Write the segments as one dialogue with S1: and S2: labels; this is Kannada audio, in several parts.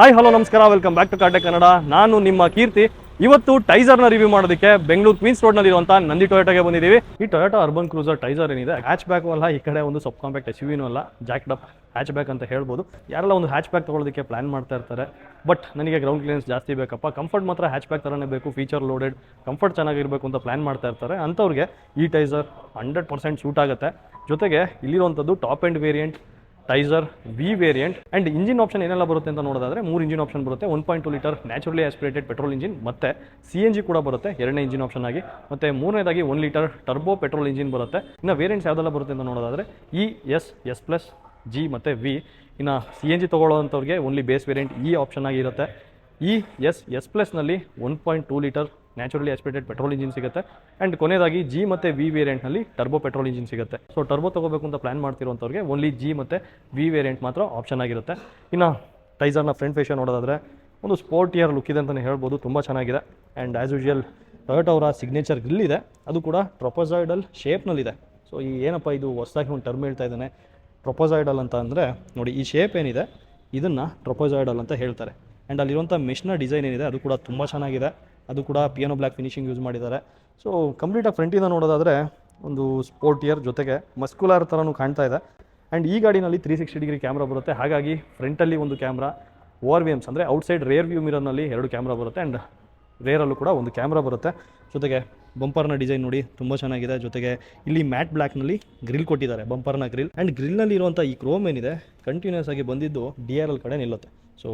S1: ಹಾಯ್ ಹಲೋ ನಮಸ್ಕಾರ. ವೆಲ್ಕಮ್ ಬ್ಯಾಕ್ ಟು ಕಾಟೆ ಕನ್ನಡ ನಾನು ನಿಮ್ಮ ಕೀರ್ತಿ. ಇವತ್ತು ಟೈಸರ್ನ ರಿವ್ಯೂ ಮಾಡೋದಕ್ಕೆ ಬೆಂಗಳೂರು ಕ್ವೀನ್ಸ್ ರೋಡ್ನಲ್ಲಿ ಇರುವಂಥ ನಂದಿ ಟೊಯೋಟಾಗೆ ಬಂದಿದ್ದೀವಿ. ಈ ಟೊಯೋಟಾ ಅರ್ಬನ್ ಕ್ರೂಸರ್ ಟೈಸರ್ ಏನಿದೆ? ಹ್ಯಾಚ್ ಬ್ಯಾಕ್ ಅಲ್ಲ, ಈ ಕಡೆ ಒಂದು ಸಬ್ ಕಾಂಪ್ಯಾಕ್ಟ್ ಎಸ್ ವಿನೂ ಅಲ್ಲ ಜಾಕ್ಡ್ ಅಪ್ ಹ್ಯಾಚ್ ಬ್ಯಾಕ್ ಅಂತ ಹೇಳ್ಬೋದು. ಯಾರೆಲ್ಲ ಒಂದು ಹ್ಯಾಚ್ ಬ್ಯಾಕ್ ತೊಗೊಳೋದಕ್ಕೆ ಪ್ಲಾನ್ ಮಾಡ್ತಾ ಇರ್ತಾರೆ ಬಟ್ ನನಗೆ ಗ್ರೌಂಡ್ ಕ್ಲಿಯರೆನ್ಸ್ ಜಾಸ್ತಿ ಬೇಕಪ್ಪ. ಕಂಫರ್ಟ್ ಮಾತ್ರ ಹ್ಯಾಚ್ ಬ್ಯಾಕ್ ಥರನೇ ಬೇಕು ಫೀಚರ್ ಲೋಡೆಡ್ ಕಂಫರ್ಟ್ ಚೆನ್ನಾಗಿರಬೇಕು ಅಂತ ಪ್ಲಾನ್ ಮಾಡ್ತಾ ಇರ್ತಾರೆ. ಅಂಥವ್ರಿಗೆ ಈ ಟೈಸರ್ ಹಂಡ್ರೆಡ್ ಪರ್ಸೆಂಟ್ ಶೂಟ್ ಆಗುತ್ತೆ. ಜೊತೆಗೆ ಇಲ್ಲಿರುವಂಥದ್ದು top and variant Taisor V variant and engine option ಏನೆಲ್ಲ ಬರುತ್ತೆ ಅಂತ ನೋಡೋದಾದ್ರೆ ಮೂರು ಇಂಜಿನ್ ಆಪ್ಷನ್ ಬರುತ್ತೆ. One point two litre naturally aspirated petrol engine ಮತ್ತೆ ಸಿ ಎನ್ ಜಿ ಕೂಡ ಬರುತ್ತೆ, ಎರಡನೇ ಇಂಜಿನ್ ಆಪ್ಷನ್ ಆಗಿ. ಮತ್ತೆ ಮೂರನೇದಾಗಿ one litre turbo petrol engine ಬರುತ್ತೆ. ಇನ್ನು ವೇರಿಯಂಟ್ಸ್ ಯಾವುದೆಲ್ಲ ಬರುತ್ತೆ ಅಂತ ನೋಡೋದಾದ್ರೆ E S S plus G ಮತ್ತು ವಿ ಇನ್ನು C N G ತೊಗೊಳ್ಳೋವಂಥವ್ರಿಗೆ only base variant E option ಆಗಿರುತ್ತೆ E S S ಪ್ಲಸ್ನಲ್ಲಿ one point two litre naturally aspirated petrol engine ಸಿಗುತ್ತೆ. ಆ್ಯಂಡ್ ಕೊನೆಯದಾಗಿ ಜಿ ಮತ್ತು ವಿ ವೇರಿಯಂಟ್ನಲ್ಲಿ ಟರ್ಬೋ ಪೆಟ್ರೋಲ್ ಇಂಜಿನ್ ಸಿಗುತ್ತೆ. ಸೊ ಟರ್ಬೋ ತಗೋಬೇಕು ಅಂತ ಪ್ಲಾನ್ ಮಾಡ್ತಿರೋಂಥವ್ರಿಗೆ ಓನ್ಲಿ ಜಿ ಮತ್ತು ವಿ ವೇರಿಯಂಟ್ ಮಾತ್ರ ಆಪ್ಷನ್ ಆಗಿರುತ್ತೆ. ಇನ್ನು ಟೈಸರ್ನ ಫ್ರಂಟ್ ಫೇಷನ್ ನೋಡೋದಾದ್ರೆ ಒಂದು ಸ್ಪೋರ್ಟ್ ಇಯರ್ ಲುಕ್ ಇದೆ ಅಂತಲೇ ಹೇಳ್ಬೋದು. ತುಂಬ ಚೆನ್ನಾಗಿದೆ. ಆ್ಯಂಡ್ ಆ್ಯಸ್ ಯೂಶುವಲ್ ಟೊಯೋಟಾ ಅವರ ಸಿಗ್ನೇಚರ್ ಗ್ರಿಲ್ ಇದೆ. ಅದು ಕೂಡ ಪ್ರೊಪೋಸೈಡಲ್ ಶೇಪ್ನಲ್ಲಿದೆ ಸೊ ಈ ಏನಪ್ಪ ಇದು ಹೊಸದಾಗಿ ಒಂದು ಟರ್ಮ್ ಹೇಳ್ತಾ ಇದ್ದಾನೆ? ಪ್ರೊಪೋಸೈಡಲ್ ಅಂತ ಅಂದರೆ ನೋಡಿ ಈ ಶೇಪ್ ಏನಿದೆ, ಇದನ್ನು ಟ್ರೊಪೋಸೈಡಲ್ ಅಂತ ಹೇಳ್ತಾರೆ. ಆ್ಯಂಡ್ ಅಲ್ಲಿರುವಂಥ ಮೆಷ್ನ ಡಿಸೈನ್ ಏನಿದೆ, ಅದು ಕೂಡ ತುಂಬ ಚೆನ್ನಾಗಿದೆ. ಅದು ಕೂಡ ಪಿಯಾನೋ ಬ್ಲ್ಯಾಕ್ ಫಿನಿಶಿಂಗ್ ಯೂಸ್ ಮಾಡಿದ್ದಾರೆ. ಸೊ ಕಂಪ್ಲೀಟಾಗಿ ಫ್ರಂಟಿಂದ ನೋಡೋದಾದರೆ ಒಂದು ಸ್ಪೋರ್ಟಿಯರ್ ಜೊತೆಗೆ ಮಸ್ಕುಲಾರ್ ಥರನೂ ಕಾಣ್ತಾ ಇದೆ. ಆ್ಯಂಡ್ ಈ ಗಾಡಿನಲ್ಲಿ ತ್ರೀ ಸಿಕ್ಸ್ಟಿ ಡಿಗ್ರಿ ಕ್ಯಾಮ್ರಾ ಬರುತ್ತೆ. ಹಾಗಾಗಿ ಫ್ರಂಟಲ್ಲಿ ಒಂದು ಕ್ಯಾಮ್ರಾ ಓವರ್ ವಿ ಎಮ್ಸ್ ಅಂದರೆ ಔಟ್ಸೈಡ್ ರೇರ್ ವ್ಯೂ ಮಿರರ್ನಲ್ಲಿ ಎರಡು ಕ್ಯಾಮ್ರಾ ಬರುತ್ತೆ ಆ್ಯಂಡ್ ರೇರಲ್ಲೂ ಕೂಡ ಒಂದು ಕ್ಯಾಮ್ರಾ ಬರುತ್ತೆ. ಜೊತೆಗೆ ಬಂಪರ್ನ ಡಿಸೈನ್ ನೋಡಿ ತುಂಬ ಚೆನ್ನಾಗಿದೆ. ಜೊತೆಗೆ ಇಲ್ಲಿ ಮ್ಯಾಟ್ ಬ್ಲ್ಯಾಕ್ನಲ್ಲಿ ಗ್ರಿಲ್ ಕೊಟ್ಟಿದ್ದಾರೆ ಬಂಪರ್ನ ಗ್ರಿಲ್ ಆ್ಯಂಡ್ ಗ್ರಿಲ್ನಲ್ಲಿ ಇರುವಂಥ ಈ ಕ್ರೋಮ್ ಏನಿದೆ ಕಂಟಿನ್ಯೂಸ್ ಆಗಿ ಬಂದಿದ್ದು ಡಿ ಆರ್ ಎಲ್ ಕಡೆ ನಿಲ್ಲುತ್ತೆ. ಸೊ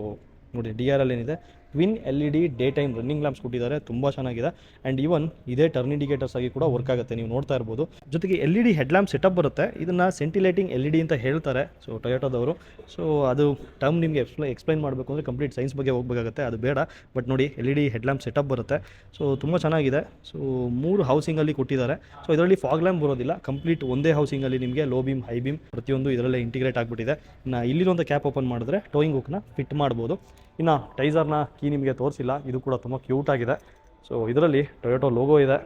S1: ನೋಡಿ ಡಿ ಆರ್ ಎಲ್ ಏನಿದೆ. Twin L E D day time running lamps ಕೊಟ್ಟಿದ್ದಾರೆ. ತುಂಬ ಚೆನ್ನಾಗಿದೆ. ಆ್ಯಂಡ್ ಈವನ್ ಇದೇ ಟರ್ನ್ ಇಂಡಿಕೇಟರ್ಸ್ ಆಗಿ ಕೂಡ ವರ್ಕ್ ಆಗುತ್ತೆ. ನೀವು ನೋಡ್ತಾ ಇರ್ಬೋದು. ಜೊತೆಗೆ L E D headlamp setup ಬರುತ್ತೆ. ಇದನ್ನು ಸೆಂಟಿಲೈಟಿಂಗ್ ಎಲ್ ಇ ಡಿ ಅಂತ ಹೇಳ್ತಾರೆ. ಸೊ ಟೊಯೋಟೋದವರು ಸೊ ಅದು ಟರ್ಮ್ ನಿಮಗೆ ಎಕ್ಸ್ಪ್ಲೈ ಎಕ್ಸ್ಪ್ಲೈನ್ ಮಾಡಬೇಕು ಅಂದರೆ ಕಂಪ್ಲೀಟ್ ಸೈನ್ಸ್ ಬಗ್ಗೆ ಹೋಗಬೇಕಾಗುತ್ತೆ. ಅದು ಬೇಡ. ಬಟ್ ನೋಡಿ L E D headlamp setup ಬರುತ್ತೆ. ಸೊ ತುಂಬ ಚೆನ್ನಾಗಿದೆ. ಸೊ ಮೂರು ಹೌಸಿಂಗಲ್ಲಿ ಕೊಟ್ಟಿದ್ದಾರೆ. ಸೊ ಇದರಲ್ಲಿ ಫಾಗ್ ಲ್ಯಾಂಪ್ ಬರೋದಿಲ್ಲ. ಕಂಪ್ಲೀಟ್ ಒಂದೇ ಹೌಸಿಂಗಲ್ಲಿ ನಿಮಗೆ ಲೋ ಬೀಮ್ ಹೈ ಬೀಮ್ ಪ್ರತಿಯೊಂದು ಇದರಲ್ಲೇ ಇಂಟಿಗ್ರೇಟ್ ಆಗಿಬಿಟ್ಟಿದೆ. ಇನ್ನು ಇಲ್ಲಿರುವಂಥ ಕ್ಯಾಪ್ ಓಪನ್ ಮಾಡಿದ್ರೆ ಟೋಯಿಂಗ್ ಹುಕ್ನ ಫಿಟ್ ಮಾಡ್ಬೋದು. ಇನ್ನು ಟೈಸರ್ನ ಕೀ ನಿಮಗೆ ತೋರಿಸಿಲ್ಲ. ಇದು ಕೂಡ ತುಂಬ ಕ್ಯೂಟ್ ಆಗಿದೆ. ಸೊ ಇದರಲ್ಲಿ ಟೊಯೋಟೋ ಲೋಗೋ ಇದೆ.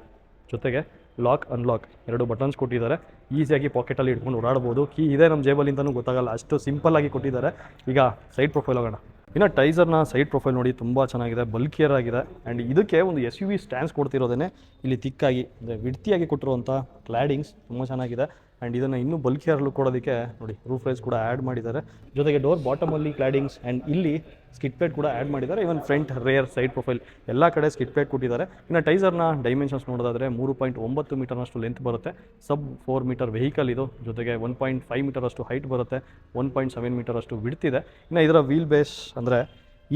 S1: ಜೊತೆಗೆ ಲಾಕ್ ಅನ್ಲಾಕ್ ಎರಡು ಬಟನ್ಸ್ ಕೊಟ್ಟಿದ್ದಾರೆ. ಈಸಿಯಾಗಿ ಪಾಕೆಟಲ್ಲಿ ಇಟ್ಕೊಂಡು ಓಡಾಡ್ಬೋದು ಕೀ ಇದೆ ನಮ್ಮ ಜೇಬಲ್ಲಿ ಅಂತಲೂ ಗೊತ್ತಾಗಲ್ಲ. ಅಷ್ಟು ಸಿಂಪಲ್ ಆಗಿ ಕೊಟ್ಟಿದ್ದಾರೆ. ಈಗ ಸೈಡ್ ಪ್ರೊಫೈಲ್ ಹೋಗೋಣ. ಇನ್ನು ಟೈಸರ್ನ ಸೈಡ್ ಪ್ರೊಫೈಲ್ ನೋಡಿ ತುಂಬ ಚೆನ್ನಾಗಿದೆ. ಬಲ್ಕಿಯರ್ ಆಗಿದೆ. ಆ್ಯಂಡ್ ಇದಕ್ಕೆ ಒಂದು ಎಸ್ ಯು ವಿ ಸ್ಟ್ಯಾಂಡ್ಸ್ ಕೊಡ್ತಿರೋದೇ ಇಲ್ಲಿ ತಿಕ್ಕಾಗಿ ಅಂದರೆ ವಿಡ್ತಿಯಾಗಿ ಕೊಟ್ಟಿರುವಂಥ ಕ್ಲಾಡಿಂಗ್ಸ್ ತುಂಬ ಚೆನ್ನಾಗಿದೆ. ಆ್ಯಂಡ್ ಇದನ್ನು ಇನ್ನೂ ಬಲ್ಕಿಯರ್ಲು ಕೊಡೋದಕ್ಕೆ ನೋಡಿ ರೂಫ್ ರೈಸ್ ಕೂಡ ಆ್ಯಡ್ ಮಾಡಿದ್ದಾರೆ. ಜೊತೆಗೆ ಡೋರ್ ಬಾಟಮಲ್ಲಿ ಕ್ಲಾಡಿಂಗ್ಸ್ ಆ್ಯಂಡ್ ಇಲ್ಲಿ ಸ್ಕಿಟ್ ಪ್ಲೇಟ್ ಕೂಡ ಆ್ಯಡ್ ಮಾಡಿದ್ದಾರೆ. Even front rear side profile ಎಲ್ಲ ಕಡೆ ಸ್ಕಿಟ್ ಪ್ಲೇಟ್ ಕೊಟ್ಟಿದ್ದಾರೆ. ಇನ್ನು ಟೈಸರ್ನ ಡೈಮೆನ್ಷನ್ಸ್ ನೋಡೋದಾದ್ರೆ ಮೂರು ಪಾಯಿಂಟ್ ಒಂಬತ್ತು ಮೀಟರ್ನಷ್ಟು ಲೆಂತ್ ಬರುತ್ತೆ. ಸಬ್ ಫೋರ್ ಮೀಟರ್ ವೆಹಿಕಲ್ ಇದು. ಜೊತೆಗೆ ಒನ್ ಪಾಯಿಂಟ್ ಫೈವ್ ಮೀಟರ್ ಅಷ್ಟು ಹೈಟ್ ಬರುತ್ತೆ. ಒನ್ ಪಾಯಿಂಟ್ ಸೆವೆನ್ ಮೀಟರ್ ಅಷ್ಟು ಬಿಡ್ತಿದೆ ಇನ್ನು ಇದರ ವೀಲ್ ಬೇಸ್ ಅಂದರೆ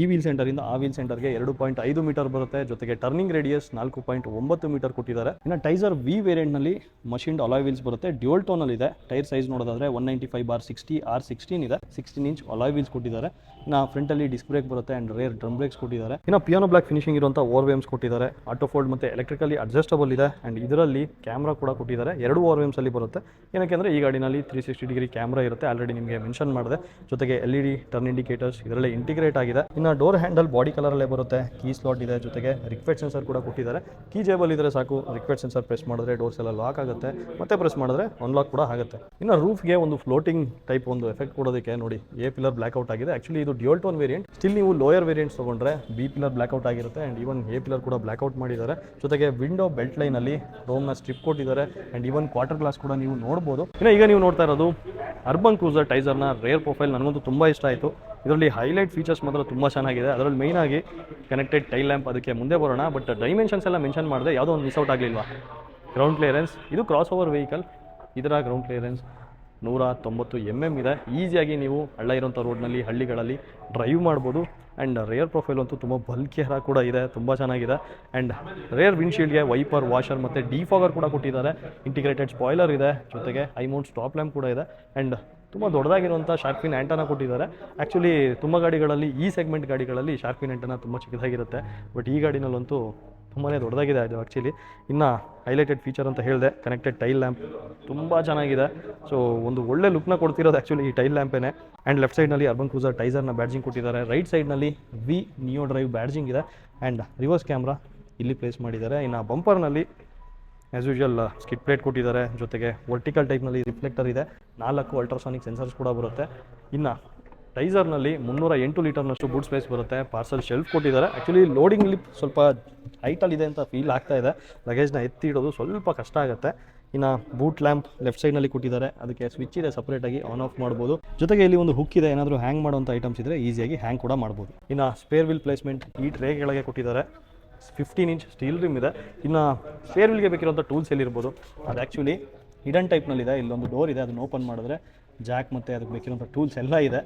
S1: ಈ ವೀಲ್ ಸೆಂಟರಿಂದ ಆ ವೀಲ್ ಸೆಂಟರ್ಗೆ ಎರಡು ಪಾಯಿಂಟ್ ಐದು ಮೀಟರ್ ಬರುತ್ತೆ. ಜೊತೆಗೆ ಟರ್ನಿಂಗ್ ರೇಡಿಯಸ್ ನಾಲ್ಕು ಪಾಯಿಂಟ್ ಒಂಬತ್ತು ಮೀಟರ್ ಕೊಟ್ಟಿದ್ದಾರೆ. ಇನ್ನು ಟೈಸರ್ ವಿ ವೇರಿಯಂಟ್ನಲ್ಲಿ ಮಷಿನ್ಡ್ ಅಲಾಯ್ ವೀಲ್ಸ್ ಬರುತ್ತೆ. ಡ್ಯೂಲ್ ಟೋನಲ್ಲಿ ಇದೆ. ಟೈರ್ ಸೈಜ್ ನೋಡೋದಾದ್ರೆ one ninety five bar sixty R sixteen ಇದೆ. ಸಿಕ್ಸ್ಟೀನ್ ಇಂಚ್ ಅಲಾಯ್ ವೀಲ್ಸ್ ಕೊಟ್ಟಿದ್ದಾರೆ. ಇನ್ನು ಫ್ರಂಟಲ್ಲಿ ಡಿಸ್ಕ್ ಬ್ರೇಕ್ ಬರುತ್ತೆ ಆ್ಯಂಡ್ ರೇರ್ ಡ್ರಮ್ ಬ್ರೇಕ್ಸ್ ಕೊಟ್ಟಿದ್ದಾರೆ. ಇನ್ನು ಪಿಯಾನೋ ಬ್ಲಾಕ್ ಫಿನಿಶಿಂಗ್ ಇರುವಂಥ ಓವರ್ ವೇಮ್ಸ್ ಕೊಟ್ಟಿದ್ದಾರೆ. ಆಟೋ ಫೋಲ್ಡ್ ಮತ್ತು ಎಲೆಕ್ಟ್ರಿಕಲಿ ಅಡ್ಜಸ್ಟಬಲ್ ಇದೆ ಆ್ಯಂಡ್ ಇದರಲ್ಲಿ ಕ್ಯಾಮ್ರಾ ಕೂಡ ಕೊಟ್ಟಿದ್ದಾರೆ. ಎರಡು ಓವರ್ ವೇಮ್ಸಲ್ಲಿ ಬರುತ್ತೆ. ಏನಕ್ಕೆ ಅಂದರೆ ಈ ಗಾಡಿನಲ್ಲಿ ತ್ರೀ ಸಿಕ್ಸ್ಟಿ ಡಿಗ್ರಿ ಕ್ಯಾಮ್ರಾ ಇರುತ್ತೆ. ಆಲ್ರೆಡಿ ನಿಮಗೆ ಮೆನ್ಷನ್ ಮಾಡಿದೆ. ಜೊತೆಗೆ L E D turn indicators ಇದರಲ್ಲಿ ಇಂಟಿಗ್ರೇಟ್ ಆಗಿದೆ. ಇನ್ನು ಡೋರ್ ಹ್ಯಾಂಡಲ್ ಬಾಡಿ ಕಲರಲ್ಲೇ ಬರುತ್ತೆ. ಕೀ ಸ್ಲಾಟ್ ಇದೆ. ಜೊತೆಗೆ ರಿಕ್ವೆಟ್ ಸೆನ್ಸರ್ ಕೂಡ ಕೊಟ್ಟಿದ್ದಾರೆ. ಕೀ ಜೇಬಲ್ ಇದ್ರೆ ಸಾಕು. ರಿಕ್ವೆಟ್ ಸೆನ್ಸರ್ ಪ್ರೆಸ್ ಮಾಡಿದ್ರೆ ಡೋರ್ಸ್ ಎಲ್ಲ ಲಾಕ್ ಆಗುತ್ತೆ. ಮತ್ತೆ ಪ್ರೆಸ್ ಮಾಡಿದ್ರೆ ಅನ್ಲಾಕ್ ಕೂಡ ಆಗುತ್ತೆ. ಇನ್ನು ರೂಫ್ಗೆ ಒಂದು ಫ್ಲೋಟಿಂಗ್ ಟೈಪ್ ಒಂದು ಎಫೆಕ್ಟ್ ಕೊಡೋದಕ್ಕೆ ನೋಡಿ. ಎ ಪಿಲ್ಲರ್ ಬ್ಲಾಕ್ ಔಟ್ ಆಗಿದೆ. ಆಕ್ಚುಲಿ ಇದು ಡ್ಯೂಲ್ ಟೋನ್ ವೇರಿಯಂಟ್ ಸ್ಟಿಲ್ ನೀವು ಲೋಯರ್ ವೇರಿಯಂಟ್ಸ್ ತಗೊಂಡ್ರೆ ಬಿ ಪಿಲರ್ ಬ್ಲಾಕ್ ಔಟ್ ಆಗಿರುತ್ತೆ ಆ್ಯಂಡ್ ಈವನ್ ಎ ಪಿಲರ್ ಕೂಡ ಬ್ಲಾಕ್ ಔಟ್ ಮಾಡಿದ್ದಾರೆ. ಜೊತೆಗೆ ವಿಂಡೋ ಬೆಲ್ಟ್ ಲೈನಲ್ಲಿ ರೋಮ್ನ ಸ್ಟ್ರಿಪ್ ಕೊಟ್ಟಿದ್ದಾರೆ ಆ್ಯಂಡ್ ಈವನ್ ಕ್ವಾರ್ಟರ್ ಗ್ಲಾಸ್ ಕೂಡ ನೀವು ನೋಡ್ಬೋದು. ಇನ್ನು ಈಗ ನೀವು ನೋಡ್ತಾ ಇರೋದು ಅರ್ಬನ್ ಕ್ರೂಸರ್ ಟೈಸರ್ನ ರೇರ್ ಪ್ರೊಫೈಲ್ ನನಗಂತೂ ತುಂಬ ಇಷ್ಟ ಆಯಿತು. ಇದರಲ್ಲಿ ಹೈಲೈಟ್ ಫೀಚರ್ಸ್ ಮಾತ್ರ ತುಂಬ ಚೆನ್ನಾಗಿದೆ. ಅದರಲ್ಲಿ ಮೈನ್ ಆಗಿ ಕನೆಕ್ಟೆಡ್ ಟೈಲ್ ಲ್ಯಾಂಪ್ ಅದಕ್ಕೆ ಮುಂದೆ ಬರೋಣ ಬಟ್ ಡೈಮೆನ್ಷನ್ಸ್ ಎಲ್ಲ ಮೆನ್ಷನ್ ಮಾಡಿದೆ ಯಾವುದೋ ಒಂದು ಮಿಸ್ ಔಟ್ ಆಗಲಿಲ್ವಾ? ಗ್ರೌಂಡ್ ಕ್ಲಿಯರೆನ್ಸ್ ಇದು ಕ್ರಾಸ್ ಓವರ್ ವೆಹಿಕಲ್ ಇದರ ಗ್ರೌಂಡ್ ಕ್ಲಿಯರೆನ್ಸ್ ನೂರ ತೊಂಬತ್ತು ಎಂ ಎಂ ಇದೆ. ಈಸಿಯಾಗಿ ನೀವು ಹಳ್ಳ ಇರೋಂಥ ರೋಡ್ನಲ್ಲಿ, ಹಳ್ಳಿಗಳಲ್ಲಿ ಡ್ರೈವ್ ಮಾಡ್ಬೋದು. ಆ್ಯಂಡ್ ರೇರ್ ಪ್ರೊಫೈಲ್ ಅಂತೂ ತುಂಬ ಬಲ್ಕಿಯರ ಕೂಡ ಇದೆ, ತುಂಬ ಚೆನ್ನಾಗಿದೆ. ಆ್ಯಂಡ್ ರೇರ್ ವಿಂಡ್ಶೀಲ್ಡ್ಗೆ ವೈಪರ್ ವಾಷರ್ ಮತ್ತು ಡಿಫಾಗರ್ ಕೂಡ ಕೊಟ್ಟಿದ್ದಾರೆ. ಇಂಟಿಗ್ರೇಟೆಡ್ ಸ್ಪಾಯ್ಲರ್ ಇದೆ, ಜೊತೆಗೆ ಐಮೌಂಟ್ ಮೌಂಟ್ ಸ್ಟಾಪ್ ಲ್ಯಾಂಪ್ ಕೂಡ ಇದೆ. ಆ್ಯಂಡ್ ತುಂಬ ದೊಡ್ಡದಾಗಿರುವಂಥ ಶಾರ್ಪಿನ್ ಆ್ಯಂಟನ ಕೊಟ್ಟಿದ್ದಾರೆ. ಆ್ಯಕ್ಚುಲಿ ತುಂಬ ಗಾಡಿಗಳಲ್ಲಿ, ಈ ಸೆಗ್ಮೆಂಟ್ ಗಾಡಿಗಳಲ್ಲಿ ಶಾರ್ಪಿನ್ ಆ್ಯಂಟನ ತುಂಬ ಚಿಕ್ಕದಾಗಿರುತ್ತೆ. ಬಟ್ ಈ ಗಾಡಿನಲ್ಲಂತೂ ತುಂಬಾ ದೊಡ್ಡದಾಗಿದೆ ಅದು ಆ್ಯಕ್ಚುಲಿ ಇನ್ನು ಹೈಲೈಟೆಡ್ ಫೀಚರ್ ಅಂತ ಹೇಳಿದೆ ಕನೆಕ್ಟೆಡ್ ಟೈಲ್ ಲ್ಯಾಂಪ್ ತುಂಬ ಚೆನ್ನಾಗಿದೆ. ಸೊ ಒಂದು ಒಳ್ಳೆ ಲುಕ್ನ ಕೊಡ್ತಿರೋದು ಆ್ಯಕ್ಚುಲಿ ಈ ಟೈಲ್ ಲ್ಯಾಂಪೇನೆ ಆ್ಯಂಡ್ ಲೆಫ್ಟ್ ಸೈಡ್ನಲ್ಲಿ ಅರ್ಬನ್ ಕ್ರೂಸರ್ ಟೈಸರ್ನ ಬ್ಯಾಡ್ಜಿಂಗ್ ಕೊಟ್ಟಿದ್ದಾರೆ. ರೈಟ್ ಸೈಡ್ನಲ್ಲಿ ವಿ ನಿಯೋ ಡ್ರೈವ್ ಬ್ಯಾಡ್ಜಿಂಗ್ ಇದೆ. ಆ್ಯಂಡ್ ರಿವರ್ಸ್ ಕ್ಯಾಮ್ರಾ ಇಲ್ಲಿ ಪ್ಲೇಸ್ ಮಾಡಿದ್ದಾರೆ. ಇನ್ನು ಬಂಪರ್ನಲ್ಲಿ ಆ್ಯಸ್ ಯೂಶುವಲ್ ಸ್ಕಿಟ್ ಪ್ಲೇಟ್ ಕೊಟ್ಟಿದ್ದಾರೆ. ಜೊತೆಗೆ ವರ್ಟಿಕಲ್ ಟೈಪ್ನಲ್ಲಿ ರಿಫ್ಲೆಕ್ಟರ್ ಇದೆ. ನಾಲ್ಕು ಅಲ್ಟ್ರಾಸಾನಿಕ್ ಸೆನ್ಸರ್ಸ್ ಕೂಡ ಬರುತ್ತೆ. ಇನ್ನು ಟೈಸರ್ನಲ್ಲಿ ಮುನ್ನೂರ ಎಂಟು ಲೀಟರ್ನಷ್ಟು ಬೂಟ್ ಸ್ಪೇಸ್ ಬರುತ್ತೆ. ಪಾರ್ಸಲ್ ಶೆಲ್ಫ್ ಕೊಟ್ಟಿದ್ದಾರೆ. ಆ್ಯಕ್ಚುಲಿ ಲೋಡಿಂಗ್ ಲಿಪ್ ಸ್ವಲ್ಪ ಹೈಟಲ್ಲಿದೆ ಅಂತ ಫೀಲ್ ಆಗ್ತಾ ಇದೆ. ಲಗೇಜ್ನ ಎತ್ತಿ ಇಡೋದು ಸ್ವಲ್ಪ ಕಷ್ಟ ಆಗುತ್ತೆ. ಇನ್ನು ಬೂಟ್ ಲ್ಯಾಂಪ್ ಲೆಫ್ಟ್ ಸೈಡ್ನಲ್ಲಿ ಕೊಟ್ಟಿದ್ದಾರೆ. ಅದಕ್ಕೆ ಸ್ವಿಚ್ ಇದೆ ಸಪ್ರೇಟಾಗಿ ಆನ್ ಆಫ್ ಮಾಡ್ಬೋದು. ಜೊತೆಗೆ ಇಲ್ಲಿ ಒಂದು ಹುಕ್ ಇದೆ. ಏನಾದರೂ ಹ್ಯಾಂಗ್ ಮಾಡುವಂಥ ಐಟಮ್ಸ್ ಇದ್ದರೆ ಈಸಿಯಾಗಿ ಹ್ಯಾಂಗ್ ಕೂಡ ಮಾಡ್ಬೋದು. ಇನ್ನು ಸ್ಪೇರ್ ವಿಲ್ ಪ್ಲೇಸ್ಮೆಂಟ್ ಈ ಟ್ರೇ ಕೆಳಗೆ ಕೊಟ್ಟಿದ್ದಾರೆ. ಫಿಫ್ಟೀನ್ ಇಂಚ್ ಸ್ಟೀಲ್ ರಿಮ್ ಇದೆ. ಇನ್ನು ಸ್ಪೇರ್ ವಿಲ್ಗೆ ಬೇಕಿರುವಂಥ ಟೂಲ್ಸ್ ಎಲ್ಲಿರ್ಬೋದು ಅದು ಆ್ಯಕ್ಚುಲಿ ಹಿಡನ್ ಟೈಪ್ನಲ್ಲಿದೆ ಇಲ್ಲೊಂದು ಡೋರ್ ಇದೆ. ಅದನ್ನ ಓಪನ್ ಮಾಡಿದ್ರೆ ಜಾಕ್ ಮತ್ತು ಅದಕ್ಕೆ ಬೇಕಿರುವಂಥ ಟೂಲ್ಸ್ ಎಲ್ಲ ಇದೆ.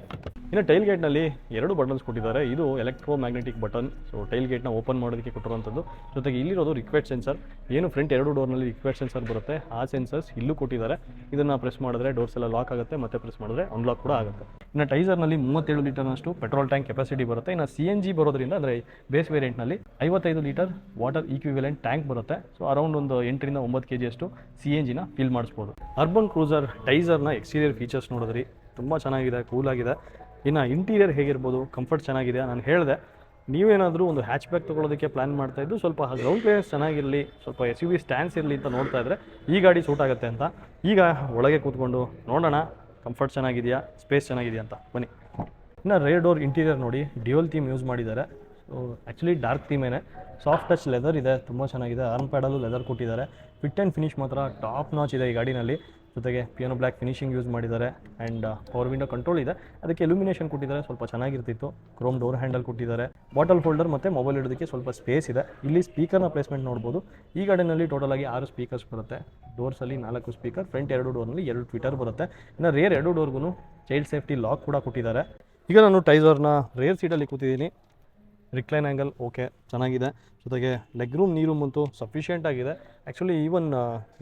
S1: ಇನ್ನು ಟೈಲ್ ಗೇಟ್ನಲ್ಲಿ ಎರಡು ಬಟನ್ಸ್ ಕೊಟ್ಟಿದ್ದಾರೆ. ಇದು electro magnetic button so tail ಗೇಟ್ನ open ಮಾಡೋದಕ್ಕೆ ಕೊಟ್ಟಿರುವಂಥದ್ದು. ಜೊತೆಗೆ ಇಲ್ಲಿರೋದು ರಿಕ್ವೆಸ್ಟ್ ಸೆನ್ಸರ್ ಏನು ಫ್ರಂಟ್ ಎರಡು ಡೋರ್ನಲ್ಲಿ ರಿಕ್ವೆಸ್ಟ್ ಸೆನ್ಸರ್ ಬರುತ್ತೆ, ಆ ಸೆನ್ಸರ್ಸ್ ಇಲ್ಲೂ ಕೊಟ್ಟಿದ್ದಾರೆ. ಇದನ್ನು ಪ್ರೆಸ್ ಮಾಡಿದ್ರೆ ಡೋರ್ಸ್ ಎಲ್ಲ ಲಾಕ್ ಆಗುತ್ತೆ, ಮತ್ತೆ ಪ್ರೆಸ್ ಮಾಡಿದ್ರೆ ಅನ್ಲಾಕ್ ಕೂಡ ಆಗುತ್ತೆ. ಇನ್ನು ಟೈಸರ್ನಲ್ಲಿ ಮೂವತ್ತೇಳು ಲೀಟರ್ನಷ್ಟು ಪೆಟ್ರೋಲ್ ಟ್ಯಾಂಕ್ ಕೆಪಾಸಿಟಿ ಬರುತ್ತೆ. ಇನ್ನು ಸಿ ಎನ್ ಜಿ ಬರೋದ್ರಿಂದ, ಅಂದರೆ ಬೇಸ್ ವೇರಿಯಂಟ್ನಲ್ಲಿ ಐವತ್ತೈದು ಲೀಟರ್ ವಾಟರ್ ಈಕ್ವಿವೆಲೆಂಟ್ ಟ್ಯಾಂಕ್ ಬರುತ್ತೆ. ಸೊ ಅರೌಂಡ್ ಒಂದು ಎಂಟರಿಂದ ಒಂಬತ್ತು ಕೆ ಜಿಯಷ್ಟು ಸಿ ಎನ್ ಜಿನ ಫಿಲ್ ಮಾಡಿಸ್ಬೋದು. ಅರ್ಬನ್ ಕ್ರೂಸರ್ ಟೈಸರ್ನ ಎಕ್ಸ್ಟೀರಿಯರ್ ಫೀಚರ್ಸ್ ನೋಡಿದ್ರಿ, ತುಂಬ ಚೆನ್ನಾಗಿದೆ ಕೂಲ್ ಆಗಿದೆ. ಇನ್ನು ಇಂಟೀರಿಯರ್ ಹೇಗಿರ್ಬೋದು ಕಂಫರ್ಟ್ ಚೆನ್ನಾಗಿದೆ ನಾನು ಹೇಳಿದೆ. ನೀವೇನಾದರೂ ಒಂದು ಹ್ಯಾಚ್ ಬ್ಯಾಗ್ ತೊಗೊಳೋದಕ್ಕೆ ಪ್ಲ್ಯಾನ್ ಮಾಡ್ತಾ ಇದ್ದು ಸ್ವಲ್ಪ ಗ್ರೌಂಡ್ ಕ್ಲಿಯರೆನ್ಸ್ ಚೆನ್ನಾಗಿರಲಿ, ಸ್ವಲ್ಪ ಎಸ್ ಯು ವಿ ಸ್ಟ್ಯಾಂಡ್ಸ್ ಇರಲಿ ಅಂತ ನೋಡ್ತಾ ಇದ್ದರೆ ಈ ಗಾಡಿ ಸೂಟ್ ಆಗುತ್ತೆ ಅಂತ. ಈಗ ಒಳಗೆ ಕೂತ್ಕೊಂಡು ನೋಡೋಣ ಕಂಫರ್ಟ್ ಚೆನ್ನಾಗಿದೆಯಾ ಸ್ಪೇಸ್ ಚೆನ್ನಾಗಿದೆಯಾ ಅಂತ. ಬನ್ನಿ. ಇನ್ನು ರೇರ್ ಡೋರ್ ಇಂಟೀರಿಯರ್ ನೋಡಿ ಡ್ಯೂಯಲ್ ಥೀಮ್ ಯೂಸ್ ಮಾಡಿದ್ದಾರೆ. ಆ್ಯಕ್ಚುಲಿ ಡಾರ್ಕ್ ಥೀಮೇನೆ ಸಾಫ್ಟ್ ಟಚ್ ಲೆದರ್ ಇದೆ, ತುಂಬ ಚೆನ್ನಾಗಿದೆ. ಆರ್ಮ್ ಪ್ಯಾಡಲ್ಲೂ ಲೆದರ್ ಕೊಟ್ಟಿದ್ದಾರೆ. ಫಿಟ್ ಆ್ಯಂಡ್ ಫಿನಿಶ್ ಮಾತ್ರ ಟಾಪ್ ನಾಚ್ ಇದೆ ಈ ಗಾಡಿನಲ್ಲಿ. ಜೊತೆಗೆ ಪಿಯಾನೋ ಬ್ಲ್ಯಾಕ್ ಫಿನಿಶಿಂಗ್ ಯೂಸ್ ಮಾಡಿದ್ದಾರೆ ಆ್ಯಂಡ್ ಪವರ್ ವಿಂಡೋ ಕಂಟ್ರೋಲ್ ಇದೆ. ಅದಕ್ಕೆ ಎಲ್ಯುಮಿನೇಷನ್ ಕೊಟ್ಟಿದ್ದಾರೆ, ಸ್ವಲ್ಪ ಚೆನ್ನಾಗಿರ್ತಿತ್ತು. ಕ್ರೋಮ್ ಡೋರ್ ಹ್ಯಾಂಡಲ್ ಕೊಟ್ಟಿದ್ದಾರೆ. ಬಾಟಲ್ ಫೋಲ್ಡರ್ ಮತ್ತು ಮೊಬೈಲ್ ಇಡೋದಕ್ಕೆ ಸ್ವಲ್ಪ ಸ್ಪೇಸ್ ಇದೆ. ಇಲ್ಲಿ ಸ್ಪೀಕರ್ನ ಪ್ಲೇಸ್ಮೆಂಟ್ ನೋಡ್ಬೋದು. ಈ ಗಾಡಿನಲ್ಲಿ ಟೋಟಲ್ ಆಗಿ ಆರು ಸ್ಪೀಕರ್ಸ್ ಬರುತ್ತೆ. ಡೋರ್ಸಲ್ಲಿ ನಾಲ್ಕು ಸ್ಪೀಕರ್ ಫ್ರಂಟ್ ಎರಡು ಡೋರ್ನಲ್ಲಿ ಎರಡು ಟ್ವಿಟರ್ ಬರುತ್ತೆ. ಇನ್ನು ರೇರ್ ಎರಡು ಡೋರ್ಗೂ ಚೈಲ್ಡ್ ಸೇಫ್ಟಿ ಲಾಕ್ ಕೂಡ ಕೊಟ್ಟಿದ್ದಾರೆ. ಈಗ ನಾನು ಟೈಸರ್ನ ರೇರ್ ಸೀಟಲ್ಲಿ ಕೂತಿದ್ದೀನಿ. ರಿಕ್ಲೈನ್ ಆ್ಯಂಗಲ್ ಓಕೆ ಚೆನ್ನಾಗಿದೆ. ಜೊತೆಗೆ ಲೆಗ್ ರೂಮ್ ನೀರು ಅಂತೂ ಸಫಿಷಿಯೆಂಟ್ ಆಗಿದೆ. ಆ್ಯಕ್ಚುಲಿ ಈವನ್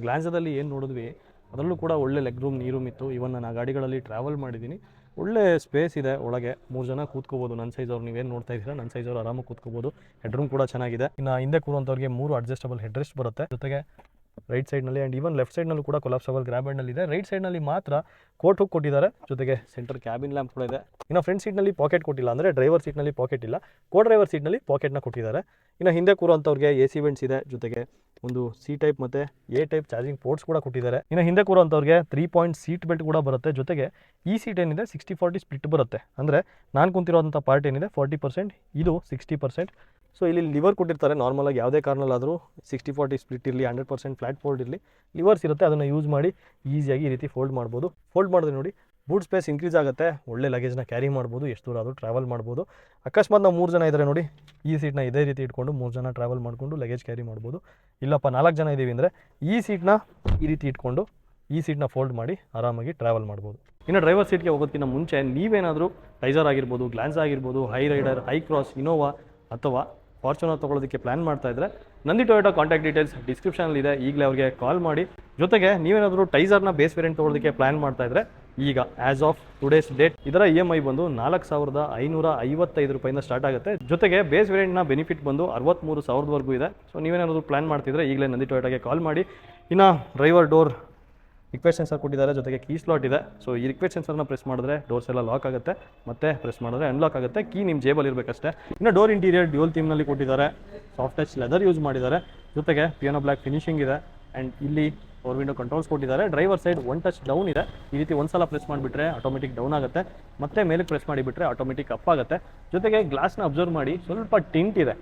S1: ಗ್ಲಾನ್ಸದಲ್ಲಿ ಏನು ನೋಡಿದ್ವಿ ಅದರಲ್ಲೂ ಕೂಡ ಒಳ್ಳೆ ಲೆಗ್ ರೂಮ್ ನೀ ರೂಮ್ ಇತ್ತು ಇವನ್ ನಾನು ಗಾಡಿಗಳಲ್ಲಿ ಟ್ರಾವೆಲ್ ಮಾಡಿದ್ದೀನಿ. ಒಳ್ಳೆ ಸ್ಪೇಸ್ ಇದೆ ಒಳಗೆ. ಮೂರು ಜನ ಕೂತ್ಕೋಬೋದು. ನನ್ನ ಸೈಜ್ ಅವ್ರು ನೀವೇನು ನೋಡ್ತಾ ಇದ್ದೀರಾ? ನನ್ನ ಸೈಜ್ ಅವ್ರು ಆರಾಮಾಗಿ ಕೂತ್ಕೋಬೋದು. ಹೆಡ್ ರೂಮ್ ಕೂಡ ಚೆನ್ನಾಗಿದೆ. ಇನ್ನು ಹಿಂದೆ ಕೂರುವಂಥವ್ರಿಗೆ ಮೂರು ಅಡ್ಜಸ್ಟಬಲ್ ಹೆಡ್ ರೆಸ್ಟ್ ಬರುತ್ತೆ. ಜೊತೆಗೆ ರೈಟ್ ಸೈಡ್ನಲ್ಲಿ ಆ್ಯಂಡ್ ಈವನ್ ಲೆಫ್ಟ್ ಸೈಡ್ನಲ್ಲೂ ಕೂಡ ಕೊಲಾಪ್ಸಬಲ್ ಗ್ರ್ಯಾಬ್ ಹ್ಯಾಂಡಲ್ ಇದೆ. ರೈಟ್ ಸೈಡ್ನಲ್ಲಿ ಮಾತ್ರ ಕೋಟ್ ಹುಕ್ ಕೊಟ್ಟಿದ್ದಾರೆ. ಜೊತೆಗೆ ಸೆಂಟರ್ ಕ್ಯಾಬಿನ್ ಲ್ಯಾಂಪ್ ಕೂಡ ಇದೆ. ಇನ್ನು ಫ್ರಂಟ್ ಸೀಟ್ನಲ್ಲಿ ಪಾಕೆಟ್ ಕೊಟ್ಟಿಲ್ಲ ಅಂದರೆ ಡ್ರೈವರ್ ಸೀಟ್ನಲ್ಲಿ ಪಾಕೆಟ್ ಇಲ್ಲ. ಕೋ ಡ್ರೈವರ್ ಸೀಟ್ನಲ್ಲಿ ಪಾಕೆಟ್ನ ಕೊಟ್ಟಿದ್ದಾರೆ. ಇನ್ನು ಹಿಂದೆ ಕೂರುವಂಥವ್ರಿಗೆ ಎ ಸಿ ವೆಂಟ್ಸ್ ಇದೆ. ಜೊತೆಗೆ ಒಂದು ಸಿ ಟೈಪ್ ಮತ್ತು ಎ ಟೈಪ್ ಚಾರ್ಜಿಂಗ್ ಪೋರ್ಟ್ಸ್ ಕೂಡ ಕೊಟ್ಟಿದ್ದಾರೆ. ಇನ್ನು ಹಿಂದೆ ಕೂರುವಂಥವ್ರಿಗೆ ತ್ರೀ ಪಾಯಿಂಟ್ ಸೀಟ್ ಬೆಲ್ಟ್ ಕೂಡ ಬರುತ್ತೆ. ಜೊತೆಗೆ ಈ ಸೀಟ್ ಏನಿದೆ? ಸಿಕ್ಸ್ಟಿ ಫಾರ್ಟಿ ಸ್ಪ್ಲಿಟ್ ಬರುತ್ತೆ. ಅಂದರೆ ನಾನು ಕುಂತಿರೋಂಥ ಪಾರ್ಟ್ ಏನಿದೆ? ಫಾರ್ಟಿ ಪರ್ಸೆಂಟ್ ಇದು ಸಿಕ್ಸ್ಟಿ ಪರ್ಸೆಂಟ್ ಸೊ ಇಲ್ಲಿ ಲಿವರ್ ಕೊಟ್ಟಿರ್ತಾರೆ. ನಾರ್ಮಲಾಗಿ ಯಾವುದೇ ಕಾರ್ನಲ್ಲಾದರೂ ಸಿಕ್ಸ್ಟಿ ಫಾರ್ಟಿ ಸ್ಪ್ಲಿಟ್ ಇರಲಿ ಹಂಡ್ರೆಡ್ ಪರ್ಸೆಂಟ್ ಫ್ಲಾಟ್ ಫೋಲ್ಡ್ ಇರಲಿ ಲಿವರ್ಸ್ ಇರುತ್ತೆ. ಅದನ್ನು ಯೂಸ್ ಮಾಡಿ ಈಸಿಯಾಗಿ ಈ ರೀತಿ ಫೋಲ್ಡ್ ಮಾಡ್ಬೋದು. ಫೋಲ್ಡ್ ಮಾಡಿದ್ರೆ ನೋಡಿ ಬೂಟ್ ಸ್ಪೇಸ್ ಇನ್ಕ್ರೀಸ್ ಆಗುತ್ತೆ. ಒಳ್ಳೆ ಲಗೇಜ್ನ ಕ್ಯಾರಿ ಮಾಡ್ಬೋದು. ಎಷ್ಟು ದೂರ ಆದರೂ ಟ್ರಾವೆಲ್ ಮಾಡ್ಬೋದು. ಅಕಸ್ಮಾತ್ ನಾವು ಮೂರು ಜನ ಇದ್ದಾರೆ ನೋಡಿ, ಈ ಸೀಟ್ನ ಇದೇ ರೀತಿ ಇಟ್ಕೊಂಡು ಮೂರು ಜನ ಟ್ರಾವೆಲ್ ಮಾಡಿಕೊಂಡು ಲಗೇಜ್ ಕ್ಯಾರಿ ಮಾಡ್ಬೋದು. ಇಲ್ಲಪ್ಪ, ನಾಲ್ಕು ಜನ ಇದ್ದೀವಿ ಅಂದರೆ ಈ ಸೀಟ್ನ ಈ ರೀತಿ ಇಟ್ಕೊಂಡು ಈ ಸೀಟ್ನ ಫೋಲ್ಡ್ ಮಾಡಿ ಆರಾಮಾಗಿ ಟ್ರಾವೆಲ್ ಮಾಡ್ಬೋದು. ಇನ್ನು ಡ್ರೈವರ್ ಸೀಟ್ಗೆ ಹೋಗೋದಕ್ಕಿಂತ ಮುಂಚೆ ನೀವೇನಾದರೂ ಟೈಸರ್ ಆಗಿರ್ಬೋದು ಗ್ಲಾನ್ಸ್ ಆಗಿರ್ಬೋದು Hyryder Hycross Innova ಅಥವಾ ಫಾರ್ಚುನರ್ ತೊಗೊಳೋದಕ್ಕೆ ಪ್ಲ್ಯಾನ್ ಮಾಡ್ತಾ ಇದ್ರೆ ನಂದಿ ಟೊಯೋಟಾ ಕಾಂಟ್ಯಾಕ್ಟ್ ಡೀಟೇಲ್ಸ್ ಡಿಸ್ಕ್ರಿಪ್ಷನಲ್ಲಿ ಇದೆ. ಈಗಲೇ ಅವರಿಗೆ ಕಾಲ್ ಮಾಡಿ. ಜೊತೆಗೆ ನೀವೇನಾದರೂ ಟೈಸರ್ನ ಬೇಸ್ ವೇರಿಯಂಟ್ ತೊಗೊಳೋದಕ್ಕೆ ಪ್ಲ್ಯಾನ್ ಮಾಡ್ತಾ ಇದ್ರೆ ಈಗ ಆ್ಯಸ್ ಆಫ್ ಟುಡೇಸ್ ಡೇಟ್ ಇದರ ಇ ಎಂ ಐ ಬಂದು ನಾಲ್ಕು ಸಾವಿರದ ಐನೂರ ಐವತ್ತೈದು ರೂಪಾಯಿಂದ ಸ್ಟಾರ್ಟ್ ಆಗುತ್ತೆ. ಜೊತೆಗೆ ಬೇಸ್ ವೇರಿಯಂಟ್ನ ಬೆನಿಫಿಟ್ ಬಂದು ಅರವತ್ತ್ಮೂರು ಸಾವಿರದವರೆಗೂ ಇದೆ. ಸೊ ನೀವೇನಾದರೂ ಪ್ಲ್ಯಾನ್ ಮಾಡ್ತಿದ್ರೆ ಈಗಲೇ ನಂದಿ ಟೊಯೋಟಾಗೆ ಕಾಲ್ ಮಾಡಿ. ಇನ್ನು ಡ್ರೈವರ್ ಡೋರ್ ರಿಕ್ವೆಸ್ಟ್ ಸೆನ್ಸರ್ ಕೊಟ್ಟಿದ್ದಾರೆ, ಜೊತೆಗೆ ಕೀ ಸ್ಲಾಟ್ ಇದೆ. ಸೊ ಈ ರಿಕ್ವೆಸ್ಟ್ ಸೆನ್ಸರ್ನ ಪ್ರೆಸ್ ಮಾಡಿದ್ರೆ ಡೋರ್ಸ್ ಎಲ್ಲ ಲಾಕ್ ಆಗುತ್ತೆ. ಮತ್ತೆ ಪ್ರೆಸ್ ಮಾಡಿದ್ರೆ ಅನ್ಲಾಕ್ ಆಗುತ್ತೆ. ಕೀ ನಿಮ್ಮ ಜೇಬಲ್ಲಿ ಇರಬೇಕಷ್ಟೇ. ಇನ್ನು ಡೋರ್ ಇಂಟೀರಿಯರ್ ಡ್ಯೂಲ್ ಥೀಮ್ನಲ್ಲಿ ಕೊಟ್ಟಿದ್ದಾರೆ. ಸಾಫ್ಟ್ ಟಚ್ ಲೆದರ್ ಯೂಸ್ ಮಾಡಿದ್ದಾರೆ. ಜೊತೆಗೆ ಪಿಯಾನೋ ಬ್ಲ್ಯಾಕ್ ಫಿನಿಶಿಂಗ್ ಇದೆ. ಆ್ಯಂಡ್ ಇಲ್ಲಿ ಅವ್ರ ವಿಂಡೋ ಕಂಟ್ರೋಲ್ಸ್ ಕೊಟ್ಟಿದ್ದಾರೆ. Driver side one touch down ಇದೆ. ಈ ರೀತಿ ಒಂದ್ಸಲ ಪ್ರೆಸ್ ಮಾಡಿಬಿಟ್ರೆ ಆಟೋಮೆಟಿಕ್ ಡೌನ್ ಆಗುತ್ತೆ. ಮತ್ತೆ ಮೇಲೆ ಪ್ರೆಸ್ ಮಾಡಿಬಿಟ್ರೆ ಆಟೋಮೆಟಿಕ್ ಅಪ್ ಆಗುತ್ತೆ. ಜೊತೆಗೆ ಗ್ಲಾಸ್ನ ಅಬ್ಸರ್ವ್ ಮಾಡಿ. ಸ್ವಲ್ಪ ಟಿಂಟ್ ಇದೆ.